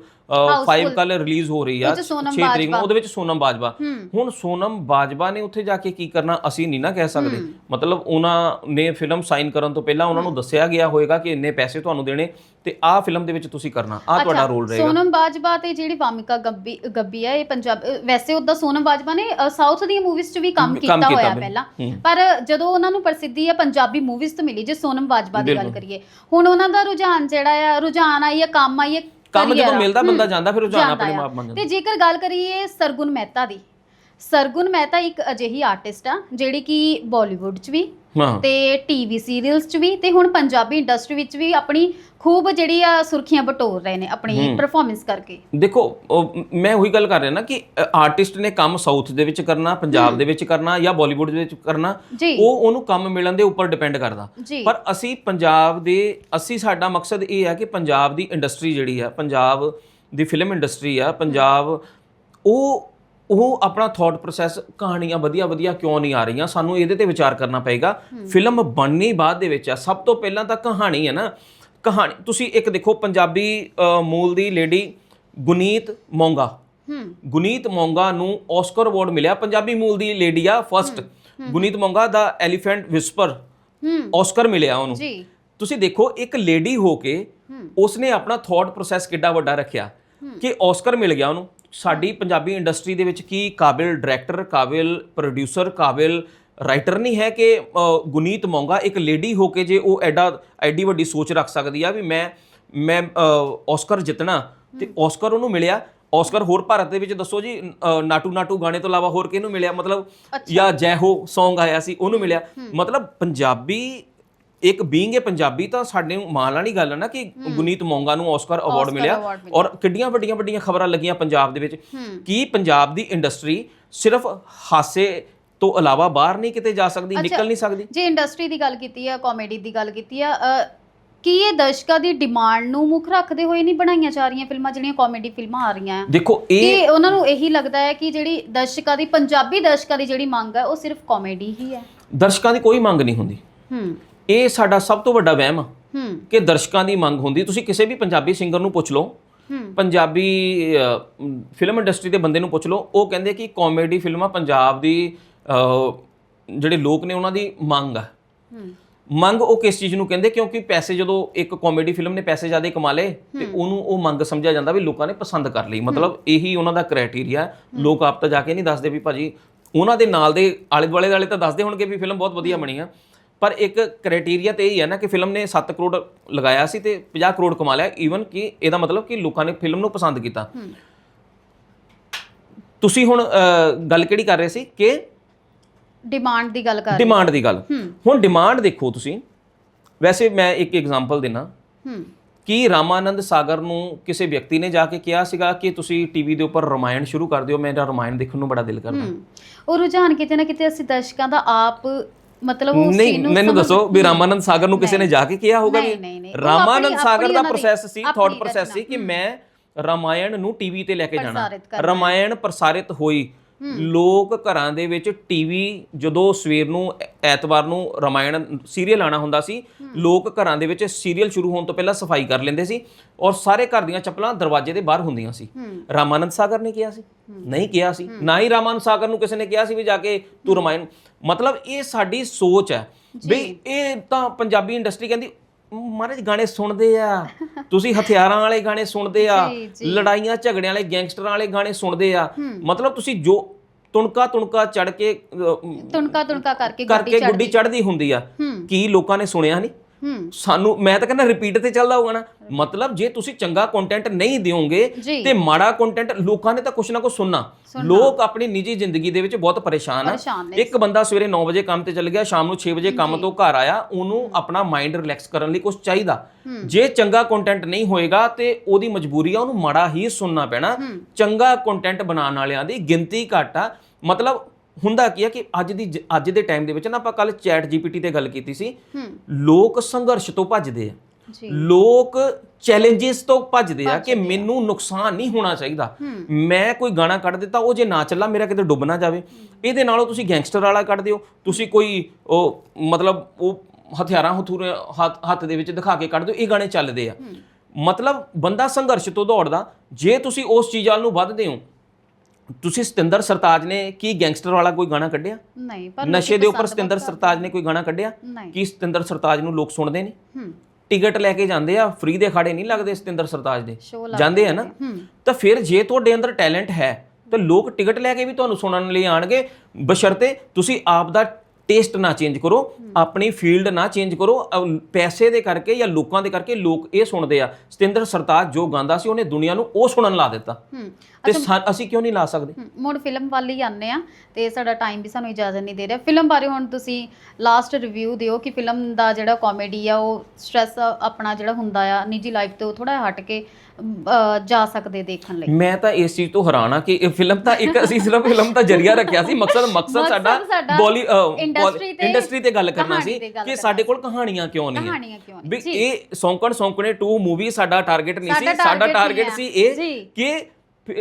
5 ਕੱਲ ਰਿਲੀਜ਼ ਹੋ ਰਹੀ ਆ ਉਹ 'ਚ ਸੋਨਮ 6 ਤਰੀਕ ਨੂੰ। ਉਹਦੇ ਵਿੱਚ ਸੋਨਮ ਬਾਜਵਾ। ਹੁਣ ਸੋਨਮ ਬਾਜਵਾ ਨੇ ਉੱਥੇ ਜਾ ਕੇ ਕੀ ਕਰਨਾ ਅਸੀਂ ਨਹੀਂ ਨਾ ਕਹਿ ਸਕਦੇ। ਮਤਲਬ ਉਹਨਾਂ ਨੇ ਫਿਲਮ ਸਾਈਨ ਕਰਨ ਤੋਂ ਪਹਿਲਾਂ ਉਹਨਾਂ ਨੂੰ ਦੱਸਿਆ ਗਿਆ ਹੋਵੇਗਾ ਕਿ ਇੰਨੇ ਪੈਸੇ ਤੁਹਾਨੂੰ ਦੇਣੇ ਤੇ ਆਹ ਫਿਲਮ ਦੇ ਵਿੱਚ ਤੁਸੀਂ ਕਰਨਾ ਆਹ ਤੁਹਾਡਾ ਰੋਲ ਰਹੇਗਾ। ਸੋਨਮ ਬਾਜਵਾ ਤੇ ਜਿਹੜੀ ਵਾਮਿਕਾ ਗੱਬੀ ਗੱਬੀ ਹੈ ਇਹ ਪੰਜਾਬ ਵੈਸੇ ਉਹਦਾ ਸੋਨਮ ਬਾਜਵਾ ਨੇ ਸਾਊਥ ਦੀਆਂ ਮੂਵੀਜ਼ 'ਚ ਵੀ ਕੰਮ ਕੀਤਾ ਹੋਇਆ ਪਹਿਲਾਂ। ਪਰ ਜਦੋਂ ਉਹਨਾਂ ਨੂੰ ਪ੍ਰਸਿੱਧੀ ਹੈ ਪੰਜਾਬੀ ਮੂਵੀਜ਼ ਤੋਂ ਮਿਲੀ ਜੇ ਸੋਨਮ ਬਾਜਵਾ ਦੀ ਗੱਲ ਕਰੀਏ। ਹੁਣ ਉਹਨਾਂ ਦਾ ਰੁਝਾਨ ਜਿਹੜਾ ਆ ਰੁਝਾਨ ਆਈ ਹੈ ਕੰਮ ਆਈ ਹੈ ਕੰਮ ਜਦੋਂ। ਮਿਲਦਾ ਬੰਦਾ ਜਾਂਦਾ ਫਿਰ ਉਹ ਜਾਣਾ ਆਪਣੇ। ਮਾਪ ਜਾਂਦਾ ਤੇ ਜੇਕਰ ਗੱਲ ਕਰੀਏ ਸਰਗੁਣ ਮਹਿਤਾ ਦੀ ਸਰਗੁਣ ਮਹਿਤਾ ਇੱਕ ਅਜਿਹੀ ਆਰਟਿਸਟ ਆ ਜਿਹੜੀ ਕਿ ਬਾਲੀਵੁੱਡ 'ਚ ਵੀ ਹਾਂ। ਤੇ ਟੀਵੀ ਸੀਰੀਅਲਸ 'ਚ ਵੀ ਤੇ ਹੁਣ ਪੰਜਾਬੀ ਇੰਡਸਟਰੀ ਵਿੱਚ ਵੀ ਆਪਣੀ ਖੂਬ ਜਿਹੜੀ ਆ ਸੁਰਖੀਆਂ ਬਟੋਰ ਰਹੇ ਨੇ ਆਪਣੀ ਪਰਫਾਰਮੈਂਸ ਕਰਕੇ। ਦੇਖੋ ਉਹ ਮ- ਉਹੀ ਗੱਲ ਕਰ ਰਿਹਾ ਨਾ ਕਿ ਆਰਟਿਸਟ ਨੇ ਕੰਮ ਸਾਊਥ ਦੇ ਵਿੱਚ ਕਰਨਾ ਪੰਜਾਬ ਦੇ ਵਿੱਚ ਕਰਨਾ ਜਾਂ ਬਾਲੀਵੁੱਡ ਦੇ ਵਿੱਚ ਕਰਨਾ ਜੀ। ਉਹ ਉਹਨੂੰ ਕੰਮ ਮਿਲਣ ਦੇ ਉੱਪਰ ਡਿਪੈਂਡ ਕਰਦਾ। ਜੀ। ਪਰ ਅਸੀਂ ਪੰਜਾਬ ਦੇ ਅਸੀਂ ਸਾਡਾ ਮਕਸਦ ਇਹ ਹੈ ਕਿ ਪੰਜਾਬ ਦੀ ਇੰਡਸਟਰੀ ਜਿਹੜੀ ਆ ਪੰਜਾਬ ਦੀ ਫਿਲਮ ਇੰਡਸਟਰੀ ਆ ਪੰਜਾਬ ਉਹ ਉਹ ਆਪਣਾ ਥਾਟ ਪ੍ਰੋਸੈਸ ਕਹਾਣੀਆਂ ਵਧੀਆ ਵਧੀਆ ਕਿਉਂ ਨਹੀਂ ਆ ਰਹੀਆਂ? ਸਾਨੂੰ ਇਹਦੇ ਤੇ ਵਿਚਾਰ ਕਰਨਾ ਪਏਗਾ। ਫਿਲਮ ਬਣਨੀ ਬਾਅਦ ਦੇ ਵਿੱਚ ਆ। ਸਭ ਤੋਂ ਪਹਿਲਾਂ ਤਾਂ ਕਹਾਣੀ ਹੈ ਨਾ। ਕਹਾਣੀ ਤੁਸੀਂ ਇੱਕ ਦੇਖੋ ਪੰਜਾਬੀ ਮੂਲ ਦੀ ਲੇਡੀ ਗੁਨੀਤ ਮੋਂਗਾ। ਹੂੰ। ਗੁਨੀਤ ਮੋਂਗਾ ਨੂੰ ਆਸਕਰ ਅਵਾਰਡ ਮਿਲਿਆ। ਪੰਜਾਬੀ ਮੂਲ ਦੀ ਲੇਡੀ ਆ ਫਸਟ ਗੁਨੀਤ ਮੋਂਗਾ ਦਾ ਐਲੀਫੈਂਟ ਵਿਸਪਰ ਹੂੰ। ਆਸਕਰ ਮਿਲਿਆ ਉਹਨੂੰ। ਜੀ। ਤੁਸੀਂ ਦੇਖੋ ਇੱਕ ਲੇਡੀ ਹੋ ਕੇ। ਉਸਨੇ ਆਪਣਾ ਥਾਟ ਪ੍ਰੋਸੈਸ ਕਿੱਡਾ ਵੱਡਾ ਰੱਖਿਆ। ਕਿ ਆਸਕਰ ਮਿਲ ਗਿਆ ਉਹਨੂੰ। ਸਾਡੀ ਪੰਜਾਬੀ ਇੰਡਸਟਰੀ ਦੇ ਵਿੱਚ ਕੀ ਕਾਬਿਲ ਡਾਇਰੈਕਟਰ ਕਾਬਿਲ ਪ੍ਰੋਡਿਊਸਰ ਕਾਬਿਲ ਰਾਈਟਰ ਨਹੀਂ ਹੈ ਕਿ ਗੁਨੀਤ ਮੋਂਗਾ ਇੱਕ ਲੇਡੀ ਹੋ ਕੇ ਜੇ ਉਹ ਐਡਾ ਐਡੀ ਵੱਡੀ ਸੋਚ ਰੱਖ ਸਕਦੀ ਆ ਵੀ ਮੈਂ ਮੈਂ ਆਸਕਰ ਜਿੱਤਣਾ ਤੇ ਆਸਕਰ ਉਹਨੂੰ ਮਿਲਿਆ। ਆਸਕਰ ਹੋਰ ਭਾਰਤ ਦੇ ਵਿੱਚ ਦੱਸੋ ਜੀ ਨਾਟੂ ਨਾਟੂ ਗਾਣੇ ਤੋਂ ਇਲਾਵਾ ਹੋਰ ਕਿਹਨੂੰ ਮਿਲਿਆ? ਮਤਲਬ ਜਾਂ ਜੈ ਹੋ Song ਆਇਆ ਸੀ ਉਹਨੂੰ ਮਿਲਿਆ। ਮਤਲਬ ਪੰਜਾਬੀ ਇੱਕ ਬੀਇੰਗ ਹੈ ਪੰਜਾਬੀ ਤਾਂ ਸਾਡੇ ਨੂੰ ਮਾਣ ਵਾਲੀ ਗੱਲ ਹੈ ਨਾ ਕਿ ਗੁਨੀਤ ਮੋਂਗਾ ਨੂੰ ਆਸਕਰ ਅਵਾਰਡ ਮਿਲਿਆ ਔਰ ਕਿੱਡੀਆਂ ਵੱਡੀਆਂ ਵੱਡੀਆਂ ਖਬਰਾਂ ਲੱਗੀਆਂ ਪੰਜਾਬ ਦੇ ਵਿੱਚ ਕੀ ਪੰਜਾਬ ਦੀ ਇੰਡਸਟਰੀ ਸਿਰਫ ਹਾਸੇ ਤੋਂ ਇਲਾਵਾ ਬਾਹਰ ਨਹੀਂ ਕਿਤੇ ਜਾ ਸਕਦੀ ਨਿਕਲ ਨਹੀਂ ਸਕਦੀ। ਜੇ ਇੰਡਸਟਰੀ ਦੀ ਗੱਲ ਕੀਤੀ ਆ ਕਾਮੇਡੀ ਦੀ ਗੱਲ ਕੀਤੀ ਆ ਕੀ ਇਹ ਦਰਸ਼ਕਾਂ ਦੀ ਡਿਮਾਂਡ ਨੂੰ ਮੁੱਖ ਰੱਖਦੇ ਹੋਏ ਨਹੀਂ ਬਣਾਈਆਂ ਜਾ ਰਹੀਆਂ ਫਿਲਮਾਂ ਜਿਹੜੀਆਂ ਕਾਮੇਡੀ ਫਿਲਮਾਂ ਆ ਰਹੀਆਂ? ਆ ਦੇਖੋ ਇਹ ਕਿ ਉਹਨਾਂ ਨੂੰ ਇਹੀ ਲੱਗਦਾ ਹੈ ਕਿ ਜਿਹੜੀ ਦਰਸ਼ਕਾਂ ਦੀ ਪੰਜਾਬੀ ਦਰਸ਼ਕਾਂ ਦੀ ਜਿਹੜੀ ਮੰਗ ਹੈ ਉਹ ਸਿਰਫ ਕਾਮੇਡੀ ਹੀ ਹੈ। ਦਰਸ਼ਕਾਂ ਦੀ ਕੋਈ ਮੰਗ ਨਹੀਂ ਹੁੰਦੀ। ਹੂੰ। ਇਹ ਸਾਡਾ ਸਭ ਤੋਂ ਵੱਡਾ ਵਹਿਮ ਆ ਕਿ ਦਰਸ਼ਕਾਂ ਦੀ ਮੰਗ ਹੁੰਦੀ। ਤੁਸੀਂ ਕਿਸੇ ਵੀ ਪੰਜਾਬੀ ਸਿੰਗਰ ਨੂੰ ਪੁੱਛ ਲਓ ਪੰਜਾਬੀ ਫਿਲਮ ਇੰਡਸਟਰੀ ਦੇ ਬੰਦੇ ਨੂੰ ਪੁੱਛ ਲਓ ਉਹ ਕਹਿੰਦੇ ਕਿ ਕਾਮੇਡੀ ਫਿਲਮਾਂ ਪੰਜਾਬ ਦੀ ਜਿਹੜੇ ਲੋਕ ਨੇ ਉਹਨਾਂ ਦੀ ਮੰਗ ਆ। ਮੰਗ ਉਹ ਕਿਸ ਚੀਜ਼ ਨੂੰ ਕਹਿੰਦੇ? ਕਿਉਂਕਿ ਪੈਸੇ ਜਦੋਂ ਇੱਕ ਕਾਮੇਡੀ ਫਿਲਮ ਨੇ ਪੈਸੇ ਜ਼ਿਆਦਾ ਕਮਾ ਲਏ ਤੇ ਉਹਨੂੰ ਉਹ ਮੰਗ ਸਮਝਿਆ ਜਾਂਦਾ ਵੀ ਲੋਕਾਂ ਨੇ ਪਸੰਦ ਕਰ ਲਈ। ਮਤਲਬ ਇਹੀ ਉਹਨਾਂ ਦਾ ਕ੍ਰਾਈਟੇਰੀਆ ਲੋਕ ਆਪ ਤਾਂ ਜਾ ਕੇ ਨਹੀਂ ਦੱਸਦੇ ਵੀ ਭਾਜੀ ਉਹਨਾਂ ਦੇ ਨਾਲ ਦੇ ਆਲੇ ਦੁਆਲੇ ਵਾਲੇ ਤਾਂ ਦੱਸਦੇ ਹੋਣਗੇ ਵੀ ਫਿਲਮ ਬਹੁਤ ਵਧੀਆ ਬਣੀ ਆ। ਪਰ ਇੱਕ ਕ੍ਰਾਈਟੇਰੀਆ ਤੇ ਇਹ ਹੀ ਹੈ ਨਾ ਕਿ ਫਿਲਮ ਨੇ 7 ਕਰੋੜ ਲਗਾਇਆ ਸੀ ਤੇ 50 ਕਰੋੜ ਕਮਾ ਲਿਆ ਈਵਨ ਕਿ ਇਹਦਾ ਮਤਲਬ ਕਿ ਲੋਕਾਂ ਨੇ ਫਿਲਮ ਨੂੰ ਪਸੰਦ ਕੀਤਾ। ਤੁਸੀਂ ਹੁਣ ਗੱਲ ਕਿਹੜੀ ਕਰ ਰਹੇ ਸੀ ਕਿ ਡਿਮਾਂਡ ਦੀ ਗੱਲ ਕਰ ਡਿਮਾਂਡ ਦੀ ਗੱਲ। ਹੁਣ ਡਿਮਾਂਡ ਦੇਖੋ ਤੁਸੀਂ। ਵੈਸੇ ਮੈਂ ਇੱਕ ਐਗਜ਼ਾਮਪਲ ਦੇਣਾ ਕਿ ਰਾਮਾਨੰਦ ਸਾਗਰ ਨੂੰ ਕਿਸੇ ਵਿਅਕਤੀ ਨੇ ਜਾ ਕੇ ਕਿਹਾ ਸੀਗਾ ਕਿ ਤੁਸੀਂ ਟੀਵੀ ਦੇ ਉੱਪਰ ਰਮਾਇਣ ਸ਼ੁਰੂ ਕਰ ਦਿਓ? ਮੇਰਾ ਰਮਾਇਣ ਦੇਖਣ ਨੂੰ ਬੜਾ ਦਿਲ ਕਰਦਾ। ਉਹ ਰੁਝਾਨ ਕਿਤੇ ਨਾ ਕਿਤੇ ਅਸੀਂ ਦਰਸ਼ਕਾਂ ਦਾ ਆਪ ਮਤਲਬ ਉਸ ਨਹੀਂ ਚੀਜ਼ ਨੂੰ ਮੈਨੂੰ ਸਮਝ- ਦੱਸੋ ਵੀ ਰਾਮਾਨੰਦ ਸਾਗਰ ਨੂੰ ਕਿਸੇ ਨੇ ਜਾ ਕੇ ਕਿਹਾ ਹੋਊਗਾ ਨਹੀਂ, ਵੀ ਨਹੀਂ, ਨਹੀਂ। ਉਹ ਰਾਮਾਨੰਦ ਆਪਣੀ- ਸਾਗਰ ਆਪਣੀ ਦਾ ਉਹਨਾਂ ਦੀ- ਪ੍ਰੋਸੈਸ ਸੀ ਥਾਟ ਆਪਣੀ ਪ੍ਰੋਸੈਸ ਸੀ ਕਿ ਮੈਂ ਰਾਮਾਇਣ ਨੂੰ ਟੀਵੀ ਤੇ ਲੈ ਕੇ ਜਾਣਾ। ਪ੍ਰਸਾਰਿਤ ਕਰਨਾ ਰਾਮਾਇਣ ਪ੍ਰਸਾਰਿਤ ਹੋਈ। ਲੋਕ ਘਰਾਂ ਦੇ ਵਿੱਚ ਟੀਵੀ ਜਦੋਂ ਸਵੇਰ ਨੂੰ ਐਤਵਾਰ ਨੂੰ ਰਾਮਾਇਣ ਸੀਰੀਅਲ ਆਣਾ ਹੁੰਦਾ ਸੀ ਲੋਕ ਘਰਾਂ ਦੇ ਵਿੱਚ ਸੀਰੀਅਲ ਸ਼ੁਰੂ ਹੋਣ ਤੋਂ ਪਹਿਲਾਂ ਸਫ਼ਾਈ ਕਰ ਲੈਂਦੇ ਸੀ ਔਰ ਸਾਰੇ ਘਰ ਦੀਆਂ ਚੱਪਲਾਂ ਦਰਵਾਜ਼ੇ ਦੇ ਬਾਹਰ ਹੁੰਦੀਆਂ ਸੀ। ਰਾਮਾਨੰਦ ਸਾਗਰ ਨੇ ਕਿਹਾ ਸੀ? ਨਹੀਂ ਕਿਹਾ ਸੀ। ਨਾ ਹੀ ਰਾਮਾਨੰਦ ਸਾਗਰ ਨੂੰ ਕਿਸੇ ਨੇ ਕਿਹਾ ਸੀ ਵੀ ਜਾ ਕੇ ਤੂੰ ਰਾਮਾਇਣ। ਮਤਲਬ ਇਹ ਸਾਡੀ ਸੋਚ ਹੈ। ਵੀ ਇਹ ਤਾਂ ਪੰਜਾਬੀ ਇੰਡਸਟਰੀ ਕਹਿੰਦੀ ਮਹਾਰਾਜ ਗਾਣੇ ਸੁਣਦੇ ਆ। *laughs* ਤੁਸੀਂ ਹਥਿਆਰਾਂ ਵਾਲੇ ਗਾਣੇ ਸੁਣਦੇ ਆ। ਲੜਾਈਆਂ ਝਗੜਿਆਂ ਵਾਲੇ ਗੈਂਗਸਟਰਾਂ ਵਾਲੇ ਗਾਣੇ ਸੁਣਦੇ ਆ। ਮਤਲਬ ਤੁਸੀਂ ਜੋ ਤੁਣਕਾ ਤੁਣਕਾ ਚੜ ਕੇ ਅਹ, ਤੁਣਕਾ ਤੁਣਕਾ ਕਰਕੇ ਕਰਕੇ ਗੁੱਡੀ ਚੜਦੀ ਹੁੰਦੀ ਆ। ਕੀ ਲੋਕਾਂ ਨੇ ਸੁਣਿਆ ਨਹੀਂ? ਸਾਨੂੰ ਮੈਂ ਤਾਂ ਕਹਿੰਦਾ ਰਿਪੀਟ ਤੇ ਚੱਲਦਾ ਹੋਊਗਾ ਨਾ। ਮਤਲਬ ਜੇ ਤੁਸੀਂ ਚੰਗਾ ਕੰਟੈਂਟ ਨਹੀਂ ਦਿਓਗੇ। ਤੇ ਮਾੜਾ ਕੰਟੈਂਟ ਲੋਕਾਂ ਨੇ ਤਾਂ ਕੁਛ ਨਾ ਕੁਛ ਸੁਣਨਾ। ਲੋਕ ਆਪਣੀ ਨਿੱਜੀ ਜ਼ਿੰਦਗੀ ਦੇ ਵਿੱਚ ਬਹੁਤ ਪਰੇਸ਼ਾਨ ਆ। ਇੱਕ ਬੰਦਾ ਸਵੇਰੇ 9 ਵਜੇ ਕੰਮ ਤੇ ਚੱਲ ਗਿਆ ਸ਼ਾਮ ਨੂੰ 6 ਵਜੇ ਕੰਮ ਤੋਂ ਘਰ ਆਇਆ ਉਹਨੂੰ ਆਪਣਾ ਮਾਈਂਡ ਰਿਲੈਕਸ ਕਰਨ ਲਈ ਕੁਝ ਚਾਹੀਦਾ। ਜੇ ਚੰਗਾ ਕੰਟੈਂਟ ਨਹੀਂ ਹੋਏਗਾ ਤੇ ਉਹਦੀ ਮਜਬੂਰੀ ਆ ਉਹਨੂੰ ਮਾੜਾ ਹੀ ਸੁਣਨਾ ਪੈਣਾ। ਚੰਗਾ ਕੰਟੈਂਟ ਬਣਾਉਣ ਵਾਲਿਆਂ ਦੀ ਗਿਣਤੀ ਘੱਟ ਆ। ਮਤਲਬ ਹੁੰਦਾ ਕੀ ਆ ਕਿ ਅੱਜ ਦੀ ਜ- ਅੱਜ ਦੇ ਟਾਈਮ ਦੇ ਵਿੱਚ ਨਾ ਆਪਾਂ ਕੱਲ ਚੈਟ ਜੀਪੀਟੀ ਤੇ ਗੱਲ ਕੀਤੀ ਸੀ। ਹੂੰ। ਲੋਕ ਸੰਘਰਸ਼ ਤੋਂ ਭੱਜਦੇ ਆ। ਜੀ। ਲੋਕ ਚੈਲੰਜਸ ਤੋਂ ਭੱਜਦੇ ਆ ਕਿ ਮੈਨੂੰ ਨੁਕਸਾਨ ਨਹੀਂ ਹੋਣਾ ਚਾਹੀਦਾ। ਮੈਂ ਕੋਈ ਗਾਣਾ ਕੱਢ ਦਿੱਤਾ ਉਹ ਜੇ ਨਾ ਚੱਲਾ ਮੇਰਾ ਕਿਤੇ ਡੁੱਬ ਨਾ ਜਾਵੇ। ਇਹਦੇ ਨਾਲੋਂ ਤੁਸੀਂ ਗੈਂਗਸਟਰ ਵਾਲਾ ਕੱਢ ਦਿਓ। ਤੁਸੀਂ ਕੋਈ ਉਹ ਮਤਲਬ ਉਹ ਹਥਿਆਰਾਂ ਹਥੂਰੇ ਹੱਥ ਹੱਥ ਦੇ ਵਿੱਚ ਦਿਖਾ ਕੇ ਕੱਢ ਦਿਓ ਇਹ ਗਾਣੇ ਚੱਲਦੇ ਆ। ਮਤਲਬ ਬੰਦਾ ਸੰਘਰਸ਼ ਤੋਂ ਦੌੜਦਾ। ਜੇ ਤੁਸੀਂ ਉਸ ਚੀਜ਼ ਵੱਲ ਨੂੰ ਵੱਧਦੇ ਹੋ ਤੁਸੀਂ ਸਤਿੰਦਰ ਸਰਤਾਜ ਨੇ ਕੀ ਗੈਂਗਸਟਰ ਵਾਲਾ ਕੋਈ ਗਾਣਾ ਕੱਢਿਆ? ਨਹੀਂ ਪਰ ਨਸ਼ੇ ਦੇ ਉੱਪਰ ਸਤਿੰਦਰ ਸਰਤਾਜ ਨੇ ਕੋਈ ਗਾਣਾ ਕੱਢਿਆ? ਕੀ ਸਤਿੰਦਰ ਸਰਤਾਜ ਨੂੰ ਲੋਕ ਸੁਣਦੇ ਨੇ ਟਿਕਟ ਲੈ ਕੇ ਜਾਂਦੇ ਆ ਫ੍ਰੀ ਦੇ ਖਾੜੇ ਨਹੀਂ ਲੱਗਦੇ ਸਤਿੰਦਰ ਸਰਤਾਜ ਦੇ? ਜਾਂਦੇ ਆ ਨਾ। ਤਾਂ ਫਿਰ ਜੇ ਤੁਹਾਡੇ ਅੰਦਰ ਟੈਲੈਂਟ ਹੈ ਤਾਂ ਲੋਕ ਟਿਕਟ ਲੈ ਕੇ ਵੀ ਤੁਹਾਨੂੰ ਸੁਣਨ ਲਈ ਆਣਗੇ। ਬਸ਼ਰਤੇ ਤੁਸੀਂ ਆਪ ਦਾ ਟੇਸਟ ਨਾ ਚੇਂਜ ਕਰੋ ਆਪਣੀ ਫੀਲਡ ਨਾ ਚੇਂਜ ਕਰੋ ਪੈਸੇ ਦੇ ਕਰਕੇ ਜਾਂ ਲੋਕਾਂ ਦੇ ਕਰਕੇ ਲੋਕ ਇਹ ਸੁਣਦੇ ਆ। ਸਤਿੰਦਰ ਸਰਤਾਜ ਜੋ ਗਾਉਂਦਾ ਸੀ ਉਹਨੇ ਦੁਨੀਆ ਨੂੰ ਉਹ ਸੁਣਨ ਲਾ ਦਿੱਤਾ। ਹੂੰ। ਤੇ ਸਾ- ਅਸੀਂ ਕਿਉਂ ਨਹੀਂ ਲਾ ਸਕਦੇ? ਹਮ, ਮੁੜ ਫਿਲਮ ਵੱਲ ਹੀ ਆਨੇ ਆ ਤੇ ਸਾਡਾ ਟਾਈਮ ਵੀ ਸਾਨੂੰ ਇਜਾਜ਼ਤ ਨਹੀਂ ਦੇ ਰਿਹਾ। ਫਿਲਮ ਬਾਰੇ ਹੁਣ ਤੁਸੀਂ ਲਾਸਟ ਰਿਵਿਊ ਦਿਓ ਕਿ ਫਿਲਮ ਦਾ ਜਿਹੜਾ ਕਾਮੇਡੀ ਆ ਉਹ ਸਟ੍ਰੈਸ ਆਪਣਾ ਜਿਹੜਾ ਹੁੰਦਾ ਆ ਨਿੱਜੀ ਲਾਈਫ ਤੋਂ ਥੋੜਾ ਹਟ ਕੇ ਅਹ, ਜਾ ਸਕਦੇ ਦੇਖਣ ਲਈ। ਮੈਂ ਤਾਂ ਇਸ ਚੀਜ਼ ਤੋਂ ਹੈਰਾਨ ਆ ਕਿ ਇਹ ਫਿਲਮ ਤਾਂ ਇੱਕ ਅਸੀਂ ਸਿਰਫ ਫਿਲਮ ਦਾ ਜਰੀਆ ਰੱਖਿਆ ਸੀ। ਮਕਸਦ ਮਕਸਦ ਮਕਸਦ ਸਾਡਾ ਸਾਡਾ ਬੋਲੀ industry ਤੇ- ਇੰਡਸਟਰੀ ਤੇ ਗੱਲ ਕਰਨਾ ਕਹਾਣੀ ਸੀ ਤੇ ਗੱਲ ਕਿ ਸਾਡੇ ਕੋਲ ਕਹਾਣੀਆਂ ਕਿਉਂ ਨਹੀਂ ਹੈ? ਕਹਾਣੀਆਂ ਕਿਉਂ ਨਹੀਂ? ਵੀ ਇਹ ਸੌਂਕਣ ਸੌਂਕਣੇ 2 ਮੂਵੀ ਸਾਡਾ ਟਾਰਗੇਟ ਨਹੀਂ ਸੀ। ਸਾਡਾ ਸਾਡਾ target ਟਾਰਗੇਟ ਸੀ ਹੈ। ਇਹ ਜੀ। ਕਿ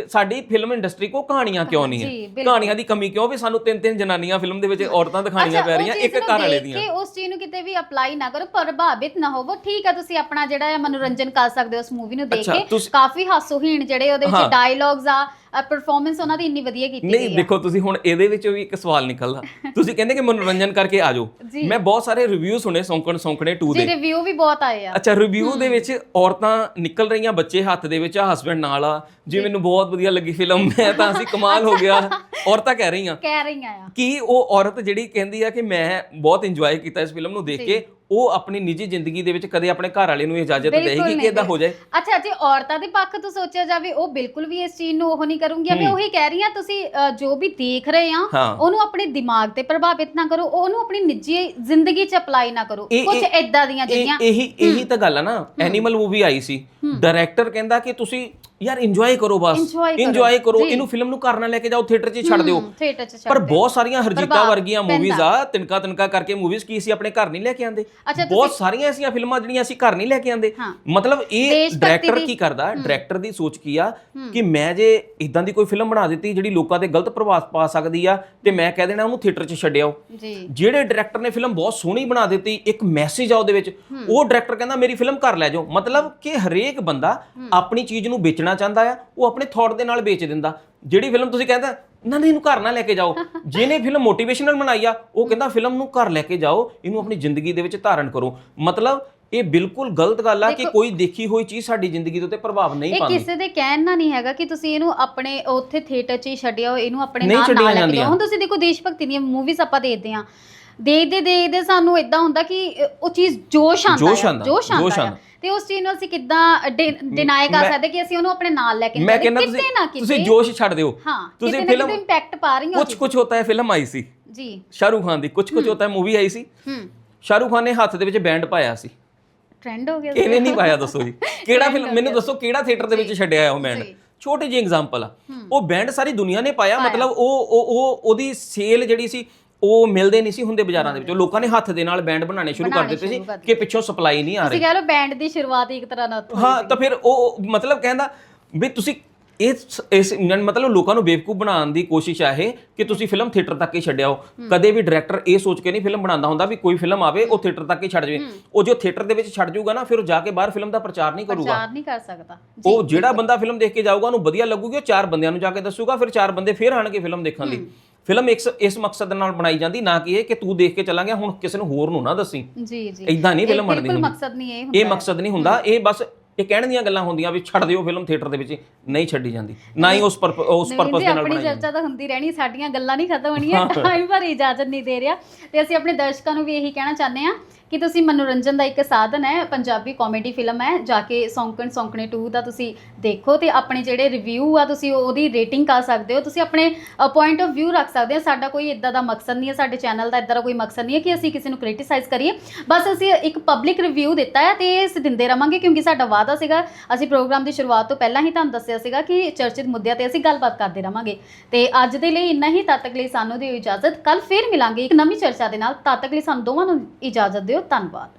ਸਾਡੀ ਫਿਲਮ ਇੰਡਸਟਰੀ ਕੋ ਕਹਾਣੀਆਂ ਕਿਉਂ ਨਹੀਂ ਜੀ, ਹੈ ਬਿਲਕੁਲ। ਕਹਾਣੀਆਂ ਦੀ ਕਮੀ ਕਿਉਂ ਵੀ ਸਾਨੂੰ ਤਿੰਨ ਤਿੰਨ ਜਨਾਨੀਆਂ ਫਿਲਮ ਦੇ ਵਿੱਚ ਔਰਤਾਂ ਦਿਖਾਣੀਆਂ ਪੈ ਰਹੀਆਂ ਇੱਕ ਘਰ ਵਾਲੇ ਦੀਆਂ। ਕਿ ਉਸ ਚੀਜ਼ ਨੂੰ ਕਿਤੇ ਵੀ ਅਪਲਾਈ ਨਾ ਕਰੋ ਪ੍ਰਭਾਵਿਤ ਨਾ ਹੋਵੋ। ਠੀਕ ਹੈ ਤੁਸੀਂ ਆਪਣਾ ਜਿਹੜਾ ਹੈ ਮਨੋਰੰਜਨ ਕਰ ਸਕਦੇ ਹੋ ਉਸ ਮੂਵੀ ਨੂੰ ਦੇਖ ਅੱਛਾ, ਕੇ। ਤੁਸੀਂ- ਕਾਫੀ ਹਾਸੋਹੀਣ ਜਿਹੜੇ ਉਹਦੇ ਹਾਂ। ਵਿੱਚ ਡਾਇਲੌਗਸ ਆ ਪਰਫਾਰਮੈਂਸ ਉਹਨਾਂ ਦੀ ਇੰਨੀ ਵਧੀਆ ਕੀਤੀ ਨਹੀਂ ਗਈ ਆ। ਦੇਖੋ ਤੁਸੀਂ ਹੁਣ ਇਹਦੇ ਵਿੱਚ ਵੀ ਇੱਕ ਸਵਾਲ ਨਿਕਲਦਾ। *laughs* ਤੁਸੀਂ ਕਹਿੰਦੇ ਕਿ ਮਨੋਰੰਜਨ ਕਰਕੇ ਆ ਜਾਓ। ਜੀ। ਮੈਂ ਬਹੁਤ ਸਾਰੇ ਰਿਵਿਊ ਸੁਣੇ ਸੌਂਕਣ ਸੌਂਕਣੇ 2 ਜੀ ਦੇ। ਰਿਵਿਊ ਵੀ ਬਹੁਤ ਆਏ ਆ। ਅੱਛਾ ਰਿਵਿਊ ਦੇ ਵਿੱਚ ਔਰਤਾਂ ਨਿਕਲ ਰਹੀਆਂ ਬੱਚੇ ਹੱਥ ਦੇ ਵਿੱਚ ਹਸਬੰਡ ਨਾਲ ਆ। ਜੀ ਮੈਨੂੰ ਬਹੁਤ ਵਧੀਆ ਲੱਗੀ ਫਿਲਮ ਮੈਂ ਤਾਂ ਅਸੀਂ ਕਮਾਲ ਹੋ ਗਿਆ। ਔਰਤਾਂ ਕਹਿ ਰਹੀਆਂ। ਕਹਿ ਰਹੀਆਂ ਆ। ਕਿ ਉਹ ਔਰਤ ਜਿਹੜੀ ਕਹਿੰਦੀ ਆ ਕਿ ਮੈਂ ਬਹੁਤ ਇੰਜੋਏ ਕੀਤਾ ਇਸ ਫਿਲਮ ਨੂੰ ਦੇਖ ਕੇ ਉਹ ਆਪਣੀ ਨਿੱਜੀ ਜ਼ਿੰਦਗੀ ਦੇ ਵਿੱਚ ਕਦੇ ਆਪਣੇ ਘਰ ਵਾਲੇ ਨੂੰ ਇਜਾਜ਼ਤ ਦੇਗੀ ਕਿ ਇਦਾਂ ਹੋ ਜਾਏ? ਅੱਛਾ ਜੀ ਔਰਤਾਂ ਦੇ ਪੱਖ ਤੋਂ ਸੋਚਿਆ ਜਾਵੇ ਉਹ ਬਿਲਕੁਲ ਵੀ ਇਸ ਚੀਜ਼ ਨੂੰ ਉਹ ਨਹੀਂ ਕਰੂੰਗੀਆਂ। ਮੈਂ ਉਹੀ ਕਹਿ ਰਹੀ ਹਾਂ ਤੁਸੀਂ ਜੋ ਵੀ ਦੇਖ ਰਹੇ ਆ। ਉਹਨੂੰ ਆਪਣੇ ਦਿਮਾਗ ਤੇ ਪ੍ਰਭਾਵਿਤ ਨਾ ਕਰੋ ਉਹਨੂੰ ਆਪਣੀ ਨਿੱਜੀ ਜ਼ਿੰਦਗੀ 'ਚ ਅਪਲਾਈ ਨਾ ਕਰੋ। ਕੁਝ ਇਦਾਂ ਦੀਆਂ ਜਿਹੜੀਆਂ ਇਹੀ ਇਹੀ ਤਾਂ ਗੱਲ ਆ ਨਾ ਐਨੀਮਲ ਮੂਵੀ ਆਈ ਸੀ। ਡਾਇਰੈਕਟਰ ਕਹਿੰਦਾ ਕਿ ਤੁਸੀਂ ਯਾਰ ਇੰਜੋਏ ਕਰੋ ਬਸ। ਇੰਜੋਏ ਕਰੋ। ਇਹਨੂੰ ਫਿਲਮ ਨੂੰ ਘਰ ਨਾ ਲੈ ਕੇ ਜਾਓ ਥੀਏਟਰ 'ਚ ਛੱਡ ਦਿਓ। ਪਰ ਬਹੁਤ ਸਾਰੀਆਂ ਹਰਜੀਤਾ ਵਰਗੀਆਂ। ਮੂਵੀਜ਼ ਆ ਤਿਨਕਾ ਤਿਨਕਾ ਕਰਕੇ ਮੂਵੀਜ਼ ਕੀ ਸੀ ਆਪਣੇ ਘਰ ਨਹੀਂ ਲੈ ਕੇ ਆਂਦੇ ਅੱਛਾ, ਬਹੁਤ ਸਾਰੀਆਂ ਐਸੀਆਂ ਫਿਲਮਾਂ ਜਿਹੜੀਆਂ ਅਸੀਂ ਘਰ ਨਹੀਂ ਲੈ ਕੇ ਆਂਦੇ। ਮਤਲਬ ਇਹ ਦੇਸ਼ ਭਗਤੀ ਡਾਇਰੈਕਟਰ ਦੀ- ਕੀ ਕਰਦਾ? ਡਾਇਰੈਕਟਰ ਦੀ ਸੋਚ ਕੀ ਆ? ਕਿ ਮੈਂ ਜੇ ਇਦਾਂ ਦੀ ਕੋਈ ਫਿਲਮ ਬਣਾ ਦਿੱਤੀ ਜਿਹੜੀ ਲੋਕਾਂ ਤੇ ਗਲਤ ਪ੍ਰਭਾਵ ਪਾ ਸਕਦੀ ਆ ਤੇ ਮੈਂ ਕਹਿ ਦੇਣਾ ਉਹਨੂੰ ਥੀਏਟਰ 'ਚ ਛੱਡਿਓ। ਜੀ। ਜਿਹੜੇ ਡਾਇਰੈਕਟਰ ਨੇ ਫਿਲਮ ਬਹੁਤ ਸੋਹਣੀ ਬਣਾ ਦਿੱਤੀ ਇੱਕ ਮੈਸੇਜ ਆ ਉਹਦੇ ਵਿੱਚ ਉਹ ਡਾਇਰੈਕਟਰ ਕਹਿੰਦਾ ਮੇਰੀ ਫਿਲਮ ਘਰ ਲੈ ਜਾਓ। ਮਤਲਬ ਕਿ ਹਰੇਕ ਬੰਦਾ ਆਪਣੀ ਚੀਜ਼ ਨੂੰ ਵੇਚਣਾ ਚਾਹੁੰਦਾ ਆ ਉਹ ਆਪਣੇ ਥਾਟ ਦੇ ਨਾਲ ਵੇਚ ਦਿੰਦਾ। ਜਿਹੜੀ ਫਿਲਮ ਤੁਸੀਂ ਕਹਿੰਦਾ ਨਾ ਨਹੀਂ ਇਹਨੂੰ ਘਰ ਨਾ ਲੈ ਕੇ ਜਾਓ। *laughs* ਜਿਹਨੇ ਫਿਲਮ ਮੋਟੀਵੇਸ਼ਨਲ ਬਣਾਈ ਆ ਉਹ ਕਹਿੰਦਾ ਫਿਲਮ ਨੂੰ ਘਰ ਲੈ ਕੇ ਜਾਓ ਇਹਨੂੰ ਆਪਣੀ ਜ਼ਿੰਦਗੀ ਦੇ ਵਿੱਚ ਧਾਰਨ ਕਰੋ। ਮਤਲਬ ਇਹ ਬਿਲਕੁਲ ਗਲਤ ਗੱਲ ਆ ਕਿ ਕੋਈ ਦੇਖੀ ਹੋਈ ਚੀਜ਼ ਸਾਡੀ ਜ਼ਿੰਦਗੀ ਦੇ ਉੱਤੇ ਪ੍ਰਭਾਵ ਨਹੀਂ ਇਹ ਪਾਉਂਦੀ। ਕਿਸੇ ਦੇ ਕਹਿਣ ਨਾਲ ਨਹੀਂ ਹੈਗਾ ਕਿ ਤੁਸੀਂ ਇਹਨੂੰ ਆਪਣੇ ਉੱਥੇ ਥੀਏਟਰ 'ਚ ਹੀ ਛੱਡਿਆ ਇਹਨੂੰ ਆਪਣੇ ਨਾਲ ਨਾਲ ਲੈ ਕੇ। ਜਾਓ। ਹੁਣ ਤੁਸੀਂ ਦੇਖੋ ਦੇਸ਼ ਭਗਤੀ ਦੀਆਂ ਮੂਵੀਜ਼ ਆਪਾਂ ਦੇਖਦੇ ਹਾਂ। ਦੇਖਦੇ ਦੇਖਦੇ ਸਾਨੂੰ ਇਦਾਂ ਹੁੰਦਾ ਕਿ ਉਹ ਚੀਜ਼ ਜੋਸ਼ ਆਉਂਦਾ ਜੋਸ਼ ਹੈ, ਤੇ ਉਸ ਚੀਜ਼ ਨੂੰ ਅਸੀਂ ਕਿੱਦਾਂ ਡਿਨਾਈ ਕਰ ਸਕਦੇ ਕਿ ਅਸੀਂ ਉਹਨੂੰ ਆਪਣੇ ਨਾਲ ਲੈ ਕੇ ਮੈਂ ਕਹਿੰਦਾ ਕਿਤੇ ਤੁਸੀਂ ਨਾ ਕਿਤੇ। ਤੁਸੀਂ ਜੋਸ਼ ਛੱਡ ਦਿਓ। ਹਾਂ ਤੁਸੀਂ ਫਿਲਮ- ਇੰਪੈਕਟ ਪਾ ਰਹੀ ਹੋ ਕੁਝ ਕੁਝ ਹੁੰਦਾ ਹੈ ਫਿਲਮ ਆਈ ਸੀ। ਜੀ। ਸ਼ਾਹਰੂਖ ਖਾਨ ਦੀ। ਕੁਝ ਕੁਝ ਹੁੰਦਾ ਹੈ ਮੂਵੀ ਆਈ ਸੀ। ਹੂੰ ਸ਼ਾਹਰੂਖ ਖਾਨ ਨੇ ਹੱਥ ਦੇ ਵਿੱਚ ਬੈਂਡ ਪਾਇਆ ਸੀ। ਟ੍ਰੈਂਡ ਹੋ ਗਿਆ ਇਹਨੇ ਨਹੀਂ ਪਾਇਆ ਦੱਸੋ ਜੀ। *laughs* ਕਿਹੜਾ ਫਿਲਮ ਮੈਨੂੰ ਦੱਸੋ ਕਿਹੜਾ ਥੀਏਟਰ ਦੇ ਵਿੱਚ ਛੱਡਿਆ ਉਹ ਬੈਂਡ। ਛੋਟੀ ਜਿਹੀ ਐਗਜ਼ਾਮਪਲ ਆ। ਉਹ ਬੈਂਡ ਸਾਰੀ ਦੁਨੀਆ ਨੇ ਪਾਇਆ ਮਤਲਬ ਉਹ ਉਹ ਉਹ ਉਹਦੀ ਸੇਲ ਜਿਹੜੀ ਸੀ ਉਹ ਮਿਲਦੇ ਨਹੀਂ ਸੀ ਹੁੰਦੇ ਬਾਜ਼ਾਰਾਂ ਦੇ ਵਿੱਚ। ਲੋਕਾਂ ਨੇ ਹੱਥ ਦੇ ਨਾਲ ਬੈਂਡ ਬਣਾਉਣੇ ਸ਼ੁਰੂ ਕਰ ਦਿੱਤੇ ਸੀ ਕਿ ਪਿੱਛੋਂ ਸਪਲਾਈ ਨਹੀਂ ਆ ਰਹੀ। ਤੁਸੀਂ ਕਹਿ ਲਓ ਬੈਂਡ ਦੀ ਸ਼ੁਰੂਆਤ ਹੀ ਇੱਕ ਤਰ੍ਹਾਂ ਨਾਲ ਹਾਂ ਤਾਂ ਫਿਰ ਉਹ ਮਤਲਬ ਕਹਿੰਦਾ ਵੀ ਤੁਸੀਂ ਇਸ ਇਸ ਮਤਲਬ ਲੋਕਾਂ ਨੂੰ ਬੇਵਕੂਫ ਬਣਾਉਣ ਦੀ ਕੋਸ਼ਿਸ਼ ਆ ਇਹ ਕਿ ਤੁਸੀਂ ਫਿਲਮ ਥੀਏਟਰ ਤੱਕ ਹੀ ਛੱਡਿਆਓ ਕਦੇ ਵੀ ਡਾਇਰੈਕਟਰ ਇਹ ਸੋਚ ਕੇ ਨਹੀਂ ਫਿਲਮ ਬਣਾਉਂਦਾ ਹੁੰਦਾ ਵੀ ਕੋਈ ਫਿਲਮ ਆਵੇ ਉਹ ਥੀਏਟਰ ਤੱਕ ਹੀ ਛੱਡ ਜਾਵੇ। ਉਹ ਜੋ ਥੀਏਟਰ ਦੇ ਵਿੱਚ ਛੱਡ ਜਾਊਗਾ ਨਾ ਫਿਰ ਉਹ ਜਾ ਕੇ ਬਾਹਰ ਫਿਲਮ ਦਾ ਪ੍ਰਚਾਰ ਨਹੀਂ ਕਰੂਗਾ। ਪ੍ਰਚਾਰ ਨਹੀਂ ਕਰ ਸਕਦਾ। ਉਹ ਜਿਹੜਾ ਬੰਦਾ ਫਿਲਮ ਦੇਖ ਕੇ ਜਾਊਗਾ ਉਹਨੂੰ ਵਧੀਆ ਲੱਗੂਗੀ ਉਹ ਚਾਰ ਬੰਦਿਆਂ ਨੂੰ ਜਾ ਕੇ ਦੱਸੂਗਾ ਫਿਰ ਚਾਰ ਬੰਦੇ ਫਿਰ ਆਣਗੇ ਫਿਲਮ ਦੇਖਣ ਲਈ। ਫਿਲਮ ਇੱਕ ਇਸ ਮਕਸਦ ਨਾਲ ਬਣਾਈ ਜਾਂਦੀ ਨਾ ਕਿ ਇਹ ਕਿ ਤੂੰ ਦੇਖ ਕੇ ਚੱਲਾਂਗੇ ਹੁਣ ਕਿਸੇ ਨੂੰ ਹੋਰ ਨੂੰ ਨਾ ਦੱਸੀ। ਜੀ ਜੀ। ਇਦਾਂ ਨਹੀਂ ਫਿਲਮ ਬਣਦੀ ਬਿਲਕੁਲ ਮਕਸਦ ਨਹੀਂ ਇਹ ਹੁੰਦਾ ਇਹ ਮਕਸਦ ਨਹੀਂ ਹੁੰਦਾ। ਇਹ ਬਸ ਇਹ ਕਹਿਣ ਦੀਆਂ ਗੱਲਾਂ ਹੁੰਦੀਆਂ ਵੀ ਛੱਡ ਦਿਓ ਫਿਲਮ ਥੀਏਟਰ ਦੇ ਵਿੱਚ ਨਹੀਂ ਛੱਡੀ ਜਾਂਦੀ। ਨਾ ਹੀ ਉਸ ਪਰਪ- ਉਸ ਪਰਪਸ ਦੇ ਨਾਲ ਆਪਣੀ ਬਣਾਈ ਜਾਂਦੀ। ਚਰਚਾ ਤਾਂ ਹੁੰਦੀ ਰਹਿਣੀ ਸਾਡੀਆਂ ਗੱਲਾਂ ਨਹੀਂ ਖਤਮ ਹੋਣੀਆਂ ਟਾਈਮ ਪਰ ਇਜਾਜ਼ਤ ਨਹੀਂ ਦੇ ਰਿਹਾ। ਤੇ ਅਸੀਂ ਆਪਣੇ ਦਰਸ਼ਕਾਂ ਨੂੰ ਵੀ ਇਹੀ ਕਹਿਣਾ ਚਾਹੁੰਦੇ ਹਾਂ ਕਿ ਤੁਸੀਂ ਮਨੋਰੰਜਨ ਦਾ ਇੱਕ ਸਾਧਨ ਹੈ? ਪੰਜਾਬੀ ਕਾਮੇਡੀ ਫਿਲਮ ਹੈ, ਜਾ ਕੇ ਸੌਂਕਣ ਸੌਂਕਣੇ 2 ਦਾ ਤੁਸੀਂ ਦੇਖੋ ਤੇ ਆਪਣੇ ਜਿਹੜੇ ਰਿਵਿਊ ਆ ਤੁਸੀਂ ਉਹਦੀ ਰੇਟਿੰਗ ਕਰ ਸਕਦੇ ਹੋ। ਤੁਸੀਂ ਆਪਣੇ ਪੁਆਇੰਟ ਆਫ ਵਿਊ ਰੱਖ ਸਕਦੇ ਹੋ। ਸਾਡਾ ਕੋਈ ਇਦਾਂ ਦਾ ਮਕਸਦ ਨਹੀਂ ਹੈ, ਸਾਡੇ ਚੈਨਲ ਦਾ ਇਦਾਂ ਦਾ ਕੋਈ ਮਕਸਦ ਨਹੀਂ ਹੈ ਕਿ ਅਸੀਂ ਕਿਸੇ ਨੂੰ ਕ੍ਰਿਟਿਸਾਈਜ਼ ਕਰੀਏ। ਬਸ ਅਸੀਂ ਇੱਕ ਪਬਲਿਕ ਰਿਵਿਊ ਦਿੱਤਾ ਹੈ ਤੇ ਇਹ ਅਸੀਂ ਦਿੰਦੇ ਰਵਾਂਗੇ ਕਿਉਂਕਿ ਸਾਡਾ ਵਾਅਦਾ ਸੀਗਾ। ਅਸੀਂ ਪ੍ਰੋਗਰਾਮ ਦੀ ਸ਼ੁਰੂਆਤ ਤੋਂ ਪਹਿਲਾਂ ਹੀ ਤੁਹਾਨੂੰ ਦੱਸਿਆ ਸੀਗਾ ਕਿ ਚਰਚਿਤ ਮੁੱਦਿਆਂ ਤੇ ਅਸੀਂ ਗੱਲਬਾਤ ਕਰਦੇ ਰਵਾਂਗੇ। ਤੇ ਅੱਜ ਦੇ ਲਈ ਇੰਨਾ ਹੀ। ਤਦ ਤੱਕ ਲਈ ਸਾਨੂੰ ਦਿਓ ਇਜਾਜ਼ਤ। ਕੱਲ ਫੇਰ ਮਿਲਾਂਗੇ ਇੱਕ ਨਵੀਂ ਚਰਚਾ ਦੇ ਨਾਲ। ਤਦ ਤੱਕ ਲਈ ਸਾਨੂੰ ਦੋਵਾਂ ਨੂੰ ਇਜਾਜ਼ਤ ਦਿਓ। ਧੰਨਵਾਦ।